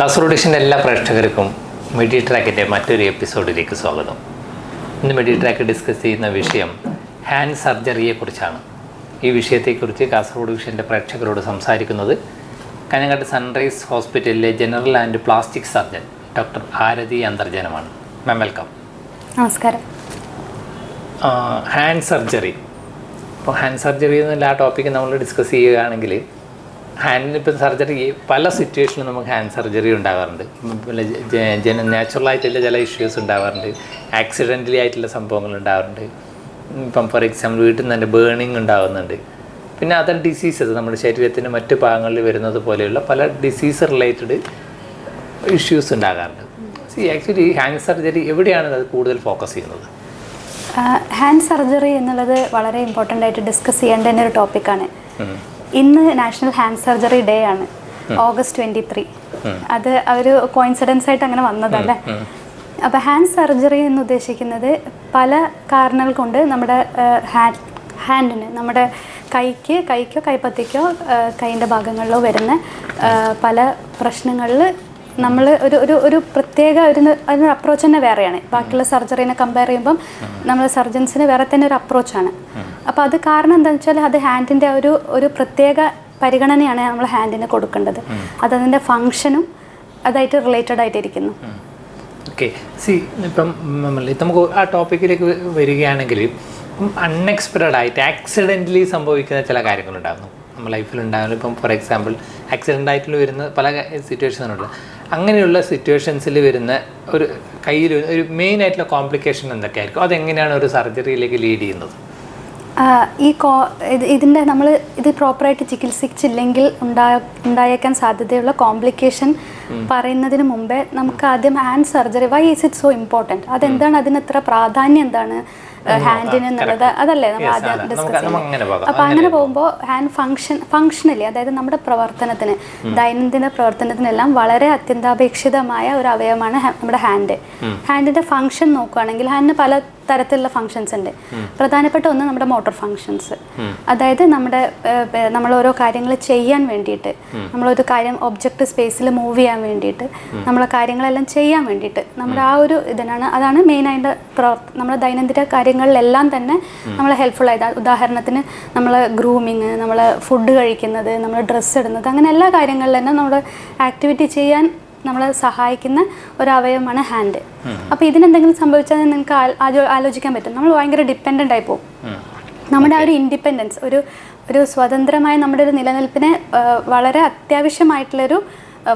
കാസർഗോഡ് ഡിഷന്റെ എല്ലാ പ്രേക്ഷകർക്കും മെഡി ട്രാക്കിന്റെ മറ്റൊരു എപ്പിസോഡിലേക്ക് സ്വാഗതം. ഇന്ന് മെഡി ട്രാക്ക് ഡിസ്കസ് ചെയ്യുന്ന വിഷയം ഹാൻഡ് സർജറിയെക്കുറിച്ചാണ്. ഈ വിഷയത്തെക്കുറിച്ച് കാസർഗോഡ് ഡിവിഷന്റെ പ്രേക്ഷകരോട് സംസാരിക്കുന്നത് കനങ്ങാട്ട് സൺറൈസ് ഹോസ്പിറ്റലിലെ general and plastic surgeon doctor Arathi അന്തർജനമാണ്. Ma'am welcome. നമസ്കാരം. Hand surgery. അപ്പോൾ ഹാൻഡ് സർജറി എന്നുള്ള ആ ടോപ്പിക്ക് നമ്മൾ ഡിസ്കസ് ചെയ്യുകയാണെങ്കിൽ ഹാൻഡിന് ഇപ്പം സർജറി പല സിറ്റുവേഷനിലും നമുക്ക് ഹാൻഡ് സർജറി ഉണ്ടാകാറുണ്ട്. പിന്നെ ആയിട്ടുള്ള ജന നാച്ചുറലായിട്ടുള്ള ചില ഇഷ്യൂസ് ഉണ്ടാകാറുണ്ട്. ആക്സിഡന്റലി ആയിട്ടുള്ള സംഭവങ്ങൾ ഉണ്ടാകാറുണ്ട്. ഇപ്പം ഫോർ എക്സാമ്പിൾ വീട്ടിൽ നിന്ന് തന്നെ ബേണിങ് ഉണ്ടാകുന്നുണ്ട്. പിന്നെ അതർ ഡിസീസസ് നമ്മുടെ ശരീരത്തിന്റെ മറ്റ് ഭാഗങ്ങളിൽ വരുന്നത് പോലെയുള്ള പല ഡിസീസ് റിലേറ്റഡ് ഇഷ്യൂസ് ഉണ്ടാകാറുണ്ട്. സി ആക്ച്വലി ഹാൻഡ് സർജറി എവിടെയാണ് അത് കൂടുതൽ ഫോക്കസ് ചെയ്യുന്നത്? ഹാൻഡ് സർജറി എന്നുള്ളത് വളരെ ഇമ്പോർട്ടന്റ് ആയിട്ട് ഡിസ്കസ് ചെയ്യേണ്ട ഒരു ടോപ്പിക്കാണ് ഇന്ന് നാഷണൽ ഹാൻഡ് സർജറി ഡേ ആണ്. ഓഗസ്റ്റ് ട്വന്റി ത്രീ അത് ഒരു കോയിൻസിഡൻസ് ആയിട്ട് അങ്ങനെ വന്നതല്ലേ? അപ്പോൾ ഹാൻഡ് സർജറി എന്ന് ഉദ്ദേശിക്കുന്നത് പല കാരണങ്ങൾ കൊണ്ട് നമ്മുടെ ഹാൻഡ് ഹാൻഡിന് നമ്മുടെ കൈക്ക് കൈക്കോ കൈപ്പത്തിക്കോ കൈന്റെ ഭാഗങ്ങളിലോ വരുന്ന പല പ്രശ്നങ്ങളിൽ നമ്മൾ ഒരു ഒരു ഒരു പ്രത്യേക ഒരു അതിനൊരു അപ്രോച്ച് തന്നെ വേറെയാണ്. ബാക്കിയുള്ള സർജറിനെ കമ്പയർ ചെയ്യുമ്പം നമ്മൾ സർജൻസിന് വേറെ തന്നെ ഒരു അപ്രോച്ചാണ് അപ്പോൾ അത് കാരണം എന്താണെന്ന് വെച്ചാൽ അത് ഹാൻഡിന്റെ ഒരു ഒരു പ്രത്യേക പരിഗണനയാണ് നമ്മൾ ഹാൻഡിന് കൊടുക്കേണ്ടത്. അതതിന്റെ ഫങ്ഷനും അതായിട്ട് റിലേറ്റഡ് ആയിട്ടിരിക്കുന്നു. ഓക്കെ സി ഇപ്പം നമുക്ക് ആ ടോപ്പിക്കിലേക്ക് വരികയാണെങ്കിൽ അൺഎക്സ്പെക്റ്റഡ് ആയിട്ട് ആക്സിഡന്റലി സംഭവിക്കുന്ന ചില കാര്യങ്ങളുണ്ടാകുന്നു. നമ്മുടെ ലൈഫിൽ ഉണ്ടാകുന്ന ഇപ്പം ഫോർ എക്സാമ്പിൾ ആക്സിഡന്റ് ആയിട്ടുള്ള വരുന്ന പല സിറ്റുവേഷനുണ്ട് അങ്ങനെയുള്ള സിറ്റുവേഷൻസിൽ വരുന്ന ഒരു കയ്യിൽ ഒരു മെയിൻ ആയിട്ടുള്ള കോംപ്ലിക്കേഷൻ എന്തൊക്കെയായിരിക്കും? അതെങ്ങനെയാണ് ഒരു സർജറിയിലേക്ക് ലീഡ് ചെയ്യുന്നത്? ഈ കോ ഇത് ഇതിന്റെ നമ്മൾ ഇത് പ്രോപ്പറായിട്ട് ചികിത്സിച്ചില്ലെങ്കിൽ ഉണ്ടാ ഉണ്ടായേക്കാൻ സാധ്യതയുള്ള കോംപ്ലിക്കേഷൻ പറയുന്നതിന് മുമ്പേ നമുക്ക് ആദ്യം hand surgery why is it so important അതെന്താണ് അതിന് ഇത്ര പ്രാധാന്യം എന്താണ്? ഹാൻഡിന് എന്നുള്ളത് അതല്ലേ നമ്മൾ ആദ്യം ഡിസ്കസ് ചെയ്യുന്നത്. അപ്പോൾ അങ്ങനെ പോകുമ്പോൾ ഹാൻഡ് ഫങ്ഷൻ ഫങ്ഷനലി അതായത് നമ്മുടെ പ്രവർത്തനത്തിന്. ദൈനംദിന പ്രവർത്തനത്തിനെല്ലാം വളരെ അത്യന്താപേക്ഷിതമായ ഒരു അവയവമാണ് നമ്മുടെ ഹാൻഡ് ഹാൻഡിന്റെ ഫങ്ഷൻ നോക്കുകയാണെങ്കിൽ ഹാൻഡിന് പല തരത്തിലുള്ള ഫങ്ഷൻസ് ഉണ്ട്. പ്രധാനപ്പെട്ട ഒന്ന് നമ്മുടെ മോട്ടോർ ഫങ്ഷൻസ് അതായത് നമ്മുടെ നമ്മൾ ഓരോ കാര്യങ്ങൾ ചെയ്യാൻ വേണ്ടിയിട്ട് നമ്മളൊരു കാര്യം ഒബ്ജക്റ്റ് സ്പേസിൽ മൂവ് ചെയ്യാൻ വേണ്ടിയിട്ട് നമ്മളെ കാര്യങ്ങളെല്ലാം ചെയ്യാൻ വേണ്ടിയിട്ട് നമ്മുടെ ആ ഒരു ഇതിനാണ് അതാണ് മെയിനായിട്ട് പ്രവർത്ത നമ്മുടെ ദൈനംദിന കാര്യങ്ങളിലെല്ലാം തന്നെ നമ്മളെ ഹെൽപ്ഫുൾ ആയത്. ഉദാഹരണത്തിന് നമ്മൾ ഗ്രൂമിങ് നമ്മൾ ഫുഡ് കഴിക്കുന്നത് നമ്മൾ ഡ്രസ്സ് ഇടുന്നത് അങ്ങനെ എല്ലാ കാര്യങ്ങളിലും തന്നെ നമ്മൾ ആക്ടിവിറ്റി ചെയ്യാൻ നമ്മളെ സഹായിക്കുന്ന ഒരു അവയവമാണ് ഹാൻഡ് അപ്പോൾ ഇതിനെന്തെങ്കിലും സംഭവിച്ചാൽ നിങ്ങൾക്ക് ആലോചിക്കാൻ പറ്റും. നമ്മൾ ഭയങ്കര ഡിപ്പെൻഡന്റ് ആയി പോകും. നമ്മുടെ ആ ഒരു ഇൻഡിപെൻഡൻസ് ഒരു ഒരു സ്വതന്ത്രമായ നമ്മുടെ ഒരു നിലനിൽപ്പിനെ വളരെ അത്യാവശ്യമായിട്ടുള്ളൊരു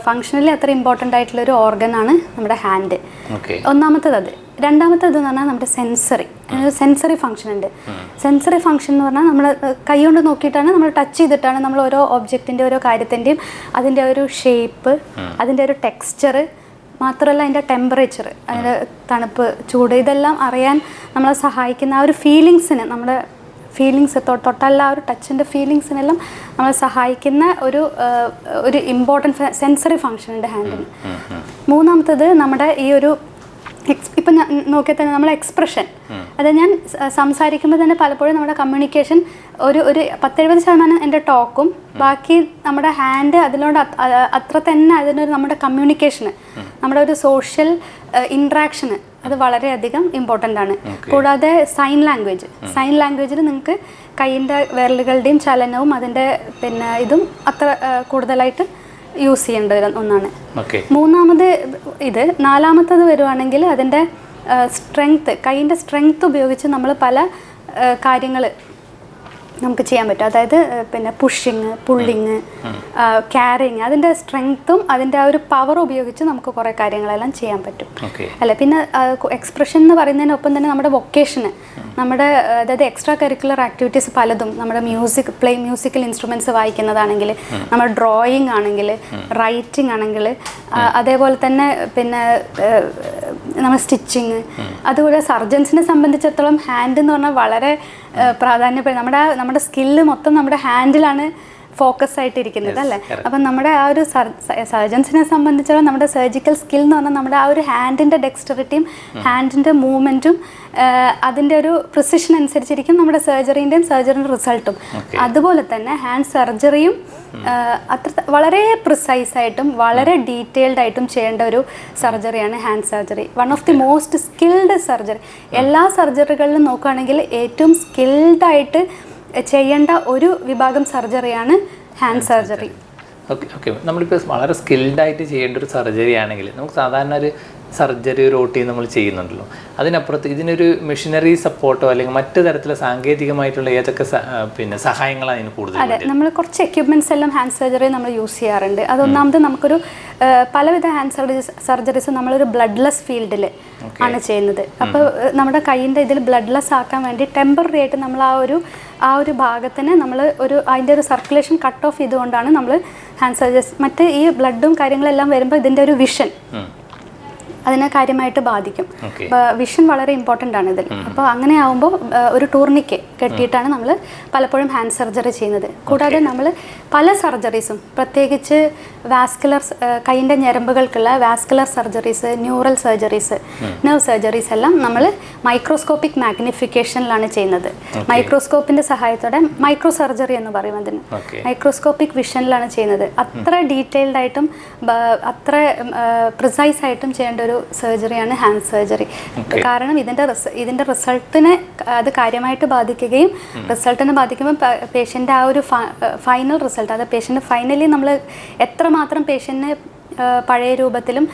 ഫങ്ഷണലി അത്ര ഇമ്പോർട്ടന്റ് ആയിട്ടുള്ള ഒരു ഓർഗൻ ആണ് നമ്മുടെ ഹാൻഡ് ഒന്നാമത്തത് അത്. രണ്ടാമത്തത് എന്ന് പറഞ്ഞാൽ നമ്മുടെ സെൻസറി സെൻസറി ഫംഗ്ഷൻ ഉണ്ട്. സെൻസറി ഫംഗ്ഷൻ എന്ന് പറഞ്ഞാൽ നമ്മൾ കൈ കൊണ്ട് നോക്കിയിട്ടാണ് നമ്മൾ ടച്ച് ചെയ്തിട്ടാണ് നമ്മൾ ഓരോ ഒബ്ജക്റ്റിന്റെ ഓരോ കാര്യത്തിന്റെയും അതിന്റെ ഒരു ഷേപ്പ് അതിന്റെ ഒരു ടെക്സ്ചർ മാത്രമല്ല അതിന്റെ ടെമ്പറേച്ചർ അതിന്റെ തണുപ്പ് ചൂട് ഇതെല്ലാം അറിയാൻ നമ്മളെ സഹായിക്കുന്ന ആ ഒരു ഫീലിങ്സിന് നമ്മുടെ ഫീലിങ്സ് തൊട്ടല്ല ആ ഒരു ടച്ചിന്റെ ഫീലിങ്സിനെല്ലാം നമ്മളെ സഹായിക്കുന്ന ഒരു ഒരു ഇമ്പോർട്ടന്റ് സെൻസറി ഫങ്ഷൻ ഉണ്ട് ഹാൻഡിന് മൂന്നാമത്തത് നമ്മുടെ ഈ ഒരു എക്സ് ഇപ്പം നോക്കിയാൽ തന്നെ നമ്മളെ എക്സ്പ്രഷൻ അത് ഞാൻ സംസാരിക്കുമ്പോൾ തന്നെ പലപ്പോഴും നമ്മുടെ കമ്മ്യൂണിക്കേഷൻ ഒരു ഒരു പത്തെഴുപത് ശതമാനം എന്റെ ടോക്കും ബാക്കി നമ്മുടെ ഹാൻഡ് അതിനോട് അത്ര തന്നെ അതിനൊരു നമ്മുടെ കമ്മ്യൂണിക്കേഷന് നമ്മുടെ ഒരു സോഷ്യൽ ഇൻട്രാക്ഷന് അത് വളരെയധികം ഇമ്പോർട്ടന്റ് ആണ്. കൂടാതെ സൈൻ ലാംഗ്വേജ് സൈൻ ലാംഗ്വേജിൽ നിങ്ങൾക്ക് കൈയിന്റെ വിരലുകളുടെയും ചലനവും അതിന്റെ പിന്നെ ഇതും അത്ര കൂടുതലായിട്ട് യൂസ് ചെയ്യേണ്ട ഒന്നാണ്. മൂന്നാമത് ഇത് നാലാമത്തത് വരുവാണെങ്കിൽ അതിന്റെ സ്ട്രെങ്ത്ത് കൈയിന്റെ സ്ട്രെങ്ത്ത് ഉപയോഗിച്ച് നമ്മൾ പല കാര്യങ്ങൾ നമുക്ക് ചെയ്യാൻ പറ്റും. അതായത് പിന്നെ പുഷിങ് പുള്ളിങ് ക്യാരിങ് അതിന്റെ സ്ട്രെങ്ത്തും അതിന്റെ ആ ഒരു പവർ ഉപയോഗിച്ച് നമുക്ക് കുറേ കാര്യങ്ങളെല്ലാം ചെയ്യാൻ പറ്റും. അല്ല പിന്നെ എക്സ്പ്രഷൻ എന്ന് പറയുന്നതിനൊപ്പം തന്നെ നമ്മുടെ വൊക്കേഷന് നമ്മുടെ അതായത് എക്സ്ട്രാ കരിക്കുലർ ആക്ടിവിറ്റീസ് പലതും നമ്മുടെ മ്യൂസിക് പ്ലേ മ്യൂസിക്കൽ ഇൻസ്ട്രുമെന്റ്സ് വായിക്കുന്നതാണെങ്കിൽ നമ്മുടെ ഡ്രോയിങ് ആണെങ്കിൽ റൈറ്റിംഗ് ആണെങ്കിൽ അതേപോലെ തന്നെ പിന്നെ നമ്മൾ നമ്മുടെ സ്റ്റിച്ചിങ് അതുപോലെ സർജൻസിനെ സംബന്ധിച്ചിടത്തോളം ഹാൻഡ് എന്ന് പറഞ്ഞാൽ വളരെ പ്രാധാന്യപ്പെടും. നമ്മുടെ നമ്മുടെ സ്കില്ല് മൊത്തം നമ്മുടെ ഹാൻഡിലാണ് ഫോക്കസ് ആയിട്ടിരിക്കുന്നത് അല്ലേ? അപ്പം നമ്മുടെ ആ ഒരു സർജൻസിനെ സംബന്ധിച്ചിടത്തോളം നമ്മുടെ സർജിക്കൽ സ്കിൽ എന്ന് പറഞ്ഞാൽ നമ്മുടെ ആ ഒരു ഹാൻഡിന്റെ ഡെക്സ്റ്ററിറ്റിയും ഹാൻഡിന്റെ മൂവ്മെന്റും അതിന്റെ ഒരു പ്രിസിഷൻ അനുസരിച്ചിരിക്കും നമ്മുടെ സർജറിന്റെയും സർജറിന്റെ റിസൾട്ടും അതുപോലെ തന്നെ ഹാൻഡ് സർജറിയും അത്ര വളരെ പ്രിസൈസ് ആയിട്ടും വളരെ ഡീറ്റെയിൽഡ് ആയിട്ടും ചെയ്യേണ്ട ഒരു സർജറിയാണ് hand surgery one of the most skilled surgery എല്ലാ സർജറികളിലും നോക്കുകയാണെങ്കിൽ ഏറ്റവും സ്കിൽഡ് ആയിട്ട് ചെയ്യേണ്ട ഒരു വിഭാഗം സർജറിയാണ് ഹാൻഡ് സർജറി. ഓക്കെ ഓക്കെ നമ്മളിപ്പോൾ വളരെ സ്കിൽഡ് ആയിട്ട് ചെയ്യേണ്ട ഒരു സർജറി ആണെങ്കിൽ നമുക്ക് സാധാരണ ഒരു സർജറി ഒരു നമ്മൾ ചെയ്യുന്നുണ്ടല്ലോ. അതിനപ്പുറത്ത് ഇതിനൊരു മെഷീനറി സപ്പോർട്ടോ അല്ലെങ്കിൽ മറ്റു തരത്തിലുള്ള സാങ്കേതികമായിട്ടുള്ള ഏതൊക്കെ പിന്നെ സഹായങ്ങളാണ് അതിന് കൂടുതൽ അതെ നമ്മൾ കുറച്ച് എക്യുപ്മെന്റ്സ് എല്ലാം ഹാൻഡ് സർജറി നമ്മൾ യൂസ് ചെയ്യാറുണ്ട്. അതൊന്നാമത് നമുക്കൊരു പലവിധ ഹാൻഡ് സർജറീസ് സർജറീസ് നമ്മളൊരു ബ്ലഡ്ലെസ് ഫീൽഡിൽ ആണ് ചെയ്യുന്നത്. അപ്പോൾ നമ്മുടെ കൈയിന്റെ ഇതിൽ ബ്ലഡ്ലെസ് ആക്കാൻ വേണ്ടി ടെമ്പററി ആയിട്ട് നമ്മൾ ആ ഒരു ആ ഒരു ഭാഗത്തിന് നമ്മൾ ഒരു അതിന്റെ ഒരു സർക്കുലേഷൻ കട്ട് ഓഫ് ചെയ്തുകൊണ്ടാണ് നമ്മൾ ഹാൻഡ് സർജറീസ് മറ്റ് ഈ ബ്ലഡും കാര്യങ്ങളെല്ലാം വരുമ്പോൾ ഇതിന്റെ ഒരു വിഷൻ. അതിനെ കാര്യമായിട്ട് ബാധിക്കും. വിഷൻ വളരെ ഇമ്പോർട്ടന്റ് ആണ് ഇതിൽ. അപ്പോൾ അങ്ങനെ ആവുമ്പോൾ ഒരു ടൂർണിക്ക് കെട്ടിയിട്ടാണ് നമ്മൾ പലപ്പോഴും ഹാൻഡ് സർജറി ചെയ്യുന്നത്. കൂടാതെ നമ്മൾ പല സർജറീസും പ്രത്യേകിച്ച് വാസ്കുലർ കൈയിന്റെ ഞരമ്പുകൾക്കുള്ള vascular surgeries neural surgeries nerve surgeries എല്ലാം നമ്മൾ മൈക്രോസ്കോപ്പിക് മാഗ്നിഫിക്കേഷനിലാണ് ചെയ്യുന്നത്. മൈക്രോസ്കോപ്പിന്റെ സഹായത്തോടെ മൈക്രോ സർജറി എന്ന് പറയും അതിന്. മൈക്രോസ്കോപ്പിക് വിഷനിലാണ് ചെയ്യുന്നത്. അത്ര ഡീറ്റെയിൽഡ് ആയിട്ടും അത്ര പ്രിസൈസ് ആയിട്ടും ചെയ്യേണ്ട ഒരു സർജറിയാണ് ഹാൻഡ് സർജറി. കാരണം ഇതിന്റെ ഇതിന്റെ റിസൾട്ടിനെ അത് കാര്യമായിട്ട് ബാധിക്കുകയും റിസൾട്ടിനെ ബാധിക്കുമ്പോൾ പേഷ്യന്റെ ആ ഒരു ഫൈനൽ റിസൾട്ട് അത് പേഷ്യന്റ് ഫൈനലി നമ്മൾ എത്രമാത്രം പേഷ്യന്റിന് പഴയ രൂപത്തിലും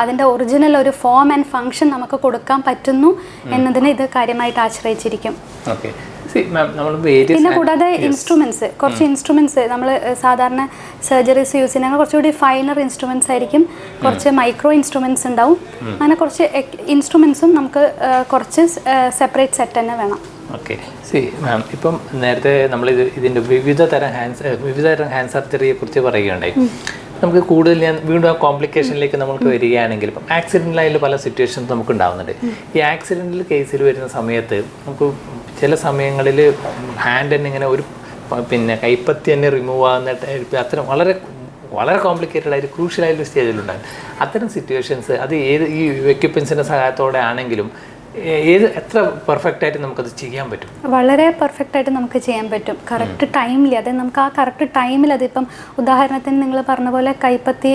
അതിന്റെ ഒറിജിനൽ ഒരു ഫോം ആൻഡ് ഫങ്ഷൻ നമുക്ക് കൊടുക്കാൻ പറ്റുന്നു എന്നതിനെ ഇത് കാര്യമായിട്ട് ആശ്രയിച്ചിരിക്കും. പിന്നെ കൂടാതെ ഇൻസ്ട്രുമെന്റ്സ് കുറച്ച് ഇൻസ്ട്രുമെന്റ്സ് നമ്മൾ സാധാരണ സർജറീസ് യൂസ് ചെയ്യുന്ന കുറച്ചുകൂടി ഫൈനർ ഇൻസ്ട്രുമെന്റ്സ് ആയിരിക്കും. കുറച്ച് മൈക്രോ ഇൻസ്ട്രുമെന്റ്സ് ഉണ്ടാവും. അങ്ങനെ കുറച്ച് ഇൻസ്ട്രുമെന്റ്സും നമുക്ക് കുറച്ച് സെപ്പറേറ്റ് സെറ്റ് തന്നെ വേണം. ഓക്കെ സി മാം ഇപ്പം നേരത്തെ നമ്മൾ ഇത് ഇതിന്റെ വിവിധ തരം ഹാൻഡ് വിവിധ തരം ഹാൻഡ് സർജറിയെ കുറിച്ച് പറയുകയുണ്ടായി. നമുക്ക് കൂടുതൽ ഞാൻ വീണ്ടും ആ കോംപ്ലിക്കേഷനിലേക്ക് നമുക്ക് വരികയാണെങ്കിൽ ഇപ്പം ആക്സിഡന്റിലായാലും പല സിറ്റുവേഷൻസ് നമുക്ക് ഉണ്ടാവുന്നുണ്ട്. ഈ ആക്സിഡന്റൽ കേസിൽ വരുന്ന സമയത്ത് നമുക്ക് ചില സമയങ്ങളിൽ ഹാൻഡ് തന്നെ ഇങ്ങനെ ഒരു പിന്നെ കൈപ്പത്തി തന്നെ റിമൂവ് ആകുന്ന ടൈപ്പ് അത്തരം വളരെ വളരെ കോംപ്ലിക്കേറ്റഡ് ആയിട്ട് ആയിട്ടുള്ള സ്റ്റേജിലുണ്ടാകും അത്തരം സിറ്റുവേഷൻസ് അത് ഏത് ഈ എക്യുപ്മെൻസിന്റെ സഹായത്തോടെ ആണെങ്കിലും ഏത് എത്ര പെർഫെക്റ്റ് ആയിട്ട് നമുക്കത് ചെയ്യാൻ പറ്റും? വളരെ പെർഫെക്റ്റ് ആയിട്ട് നമുക്ക് ചെയ്യാൻ പറ്റും. കറക്റ്റ് ടൈമിൽ അതായത് നമുക്ക് ആ കറക്റ്റ് ടൈമിൽ അതിപ്പം ഉദാഹരണത്തിന് നിങ്ങൾ പറഞ്ഞ പോലെ കൈപ്പത്തി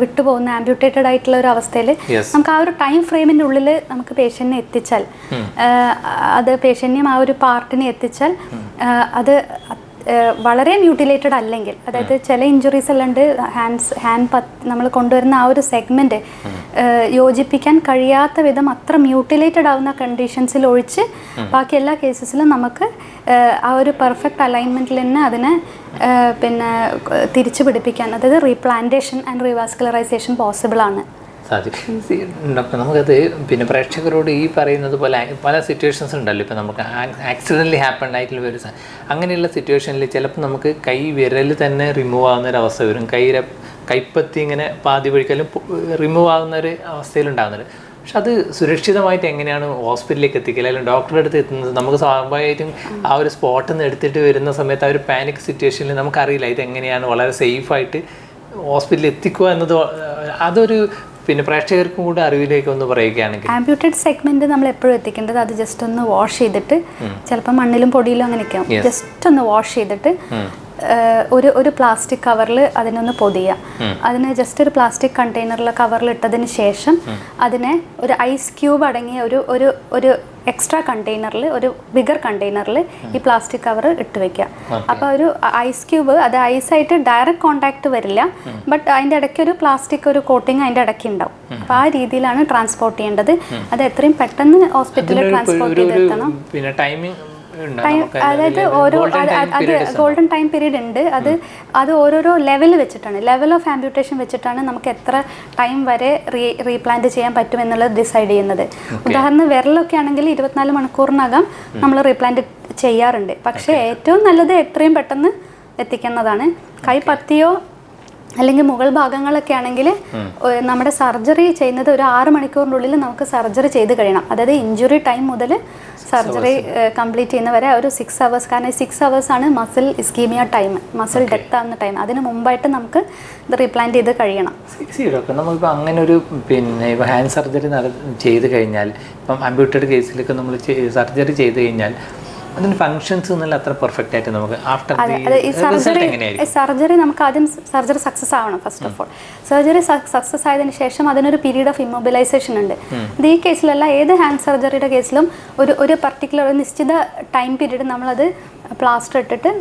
വിട്ടുപോകുന്ന ആംബ്യൂട്ടേറ്റഡ് ആയിട്ടുള്ള ഒരു അവസ്ഥയിൽ നമുക്ക് ആ ഒരു ടൈം ഫ്രെയിമിന്റെ ഉള്ളിൽ നമുക്ക് പേഷ്യന്റിനെ എത്തിച്ചാൽ അത് പേഷ്യന്റിനെയും ആ ഒരു പാർട്ടിനെ എത്തിച്ചാൽ അത് വളരെ മ്യൂട്ടിലേറ്റഡ് അല്ലെങ്കിൽ അതായത് ചില ഇഞ്ചുറീസ് എല്ലാം ഉണ്ട്. ഹാൻഡ്സ് ഹാൻഡ് പത്ത് നമ്മൾ കൊണ്ടുവരുന്ന ആ ഒരു സെഗ്മെന്റ് യോജിപ്പിക്കാൻ കഴിയാത്ത വിധം അത്ര മ്യൂട്ടിലേറ്റഡ് ആവുന്ന കണ്ടീഷൻസിൽ ഒഴിച്ച് ബാക്കി എല്ലാ കേസസിലും നമുക്ക് ആ ഒരു പെർഫെക്റ്റ് അലൈൻമെന്റിൽ തന്നെ അതിനെ പിന്നെ തിരിച്ചു പിടിപ്പിക്കാൻ അതായത് റീപ്ലാന്റേഷൻ ആൻഡ് റീവാസ്കുലറൈസേഷൻ പോസിബിൾ ആണ്. സാധിക്കും. ഡോക്ടർ നമുക്കത് പിന്നെ പ്രേക്ഷകരോട് ഈ പറയുന്നത് പോലെ പല സിറ്റുവേഷൻസ് ഉണ്ടല്ലോ. ഇപ്പം നമുക്ക് ആക്സിഡന്റലി ഹാപ്പൺ ആയിട്ടുള്ള ഒരു അങ്ങനെയുള്ള സിറ്റുവേഷനിൽ ചിലപ്പോൾ നമുക്ക് കൈ വിരൽ തന്നെ റിമൂവ് ആവുന്ന ഒരു അവസ്ഥ വരും. കൈ കൈപ്പത്തി ഇങ്ങനെ പാതി വഴിക്കലും റിമൂവ് ആവുന്ന ഒരു അവസ്ഥയിലുണ്ടാകുന്നത് പക്ഷെ അത് സുരക്ഷിതമായിട്ട് എങ്ങനെയാണ് ഹോസ്പിറ്റലിലേക്ക് എത്തിക്കുക അല്ലെങ്കിൽ ഡോക്ടറുടെ അടുത്ത് എത്തുന്നത്? നമുക്ക് സ്വാഭാവികമായിട്ടും ആ ഒരു സ്പോട്ടിൽ നിന്ന് എടുത്തിട്ട് വരുന്ന സമയത്ത് ആ ഒരു പാനിക് സിറ്റുവേഷനിൽ നമുക്കറിയില്ല ഇത് എങ്ങനെയാണ് വളരെ സേഫായിട്ട് ഹോസ്പിറ്റലിൽ എത്തിക്കുക എന്നത് അതൊരു പിന്നെ പ്രേക്ഷകർക്കും കൂടെ അറിവിലേക്ക് ഒന്ന് പറയുകയാണെങ്കിൽ. ആംബ്യൂട്ടഡ് സെഗ്മെന്റ് നമ്മൾ എപ്പോഴും എത്തിക്കേണ്ടത് അത് ജസ്റ്റ് ഒന്ന് വാഷ് ചെയ്തിട്ട് ചിലപ്പോൾ മണ്ണിലും പൊടിയിലും അങ്ങനെയൊക്കെ ആവും. ജസ്റ്റ് ഒന്ന് വാഷ് ചെയ്തിട്ട് ഒരു ഒരു പ്ലാസ്റ്റിക് കവറിൽ അതിനൊന്ന് പൊതിയുക അതിന് ജസ്റ്റ് ഒരു പ്ലാസ്റ്റിക് കണ്ടെയ്നറിലെ കവറിൽ ഇട്ടതിന് ശേഷം അതിനെ ഒരു ഐസ് ക്യൂബ് അടങ്ങിയ ഒരു ഒരു ഒരു എക്സ്ട്രാ കണ്ടെയ്നറിൽ ഒരു ബിഗർ കണ്ടെയ്നറിൽ ഈ പ്ലാസ്റ്റിക് കവർ ഇട്ട് വെക്കുക. അപ്പോൾ ഒരു ഐസ് ക്യൂബ് അത് ഐസായിട്ട് ഡയറക്റ്റ് കോണ്ടാക്ട് വരില്ല. ബട്ട് അതിന്റെ ഇടയ്ക്ക് ഒരു പ്ലാസ്റ്റിക് ഒരു കോട്ടിങ് അതിന്റെ ഇടയ്ക്ക് ഉണ്ടാവും. അപ്പോൾ ആ രീതിയിലാണ് ട്രാൻസ്പോർട്ട് ചെയ്യേണ്ടത്. അത് എത്രയും പെട്ടെന്ന് ഹോസ്പിറ്റലിൽ ട്രാൻസ്പോർട്ട് ചെയ്ത് എത്തണം. ചെയ്തെത്തണം പിന്നെ ടൈമിംഗ് അതായത് ഓരോ അത് ഗോൾഡൻ ടൈം പീരീഡ് ഉണ്ട്. അത് അത് ഓരോരോ ലെവൽ വെച്ചിട്ടാണ്. ലെവൽ ഓഫ് ആംബ്യൂട്ടേഷൻ വെച്ചിട്ടാണ് നമുക്ക് എത്ര ടൈം വരെ റീ റീപ്ലാന്റ് ചെയ്യാൻ പറ്റും എന്നുള്ളത് ഡിസൈഡ് ചെയ്യുന്നത്. ഉദാഹരണം വിരലൊക്കെ ആണെങ്കിൽ ഇരുപത്തിനാല് മണിക്കൂറിനകം നമ്മൾ റീപ്ലാന്റ് ചെയ്യാറുണ്ട്. പക്ഷേ ഏറ്റവും നല്ലത് എത്രയും പെട്ടെന്ന് എത്തിക്കുന്നതാണ്. കൈ പത്തിയോ അല്ലെങ്കിൽ മുകൾ ഭാഗങ്ങളൊക്കെ ആണെങ്കിൽ നമ്മുടെ സർജറി ചെയ്യുന്നത് ഒരു ആറ് മണിക്കൂറിനുള്ളിൽ നമുക്ക് സർജറി ചെയ്ത് കഴിയണം. അതായത് ഇഞ്ചുറി ടൈം മുതൽ സർജറി കംപ്ലീറ്റ് ചെയ്യുന്ന വരെ ഒരു സിക്സ് അവേഴ്സ് കാരണം സിക്സ് അവേഴ്സ് ആണ് muscle ischaemia time muscle death ആവുന്ന ടൈം അതിന് മുമ്പായിട്ട് നമുക്ക് ഇത് റീപ്ലാന്റ് ചെയ്ത് കഴിയണം. ഡോക്ടർ അങ്ങനെ ഒരു പിന്നെ ഇപ്പോൾ ഹാൻഡ് സർജറി ചെയ്ത് കഴിഞ്ഞാൽ ഇപ്പം അമ്പ്യൂട്ടഡ് കേസിലൊക്കെ നമ്മൾ സർജറി ചെയ്ത് കഴിഞ്ഞാൽ അതിന് ഫങ്ഷൻസ് ഒന്നും അത്ര പെർഫെക്റ്റ് ആയിട്ട് നമുക്ക് ആഫ്റ്റർ അതെ അതെ സർജറി സർജറി നമുക്ക് ആദ്യം സർജറി സക്സസ് ആവണം first of all surgery success ആയതിന് ശേഷം അതിനൊരു പീരീഡ് ഓഫ് ഇമ്മൊബിലൈസേഷൻ ഉണ്ട്. ഇത് ഈ കേസിലല്ല ഏത് ഹാൻഡ് സർജറിയുടെ കേസിലും ഒരു ഒരു പർട്ടിക്കുലർ ഒരു നിശ്ചിത ടൈം പീരീഡ് നമ്മളത് പ്ലാസ്റ്റർ ഇട്ടിട്ട്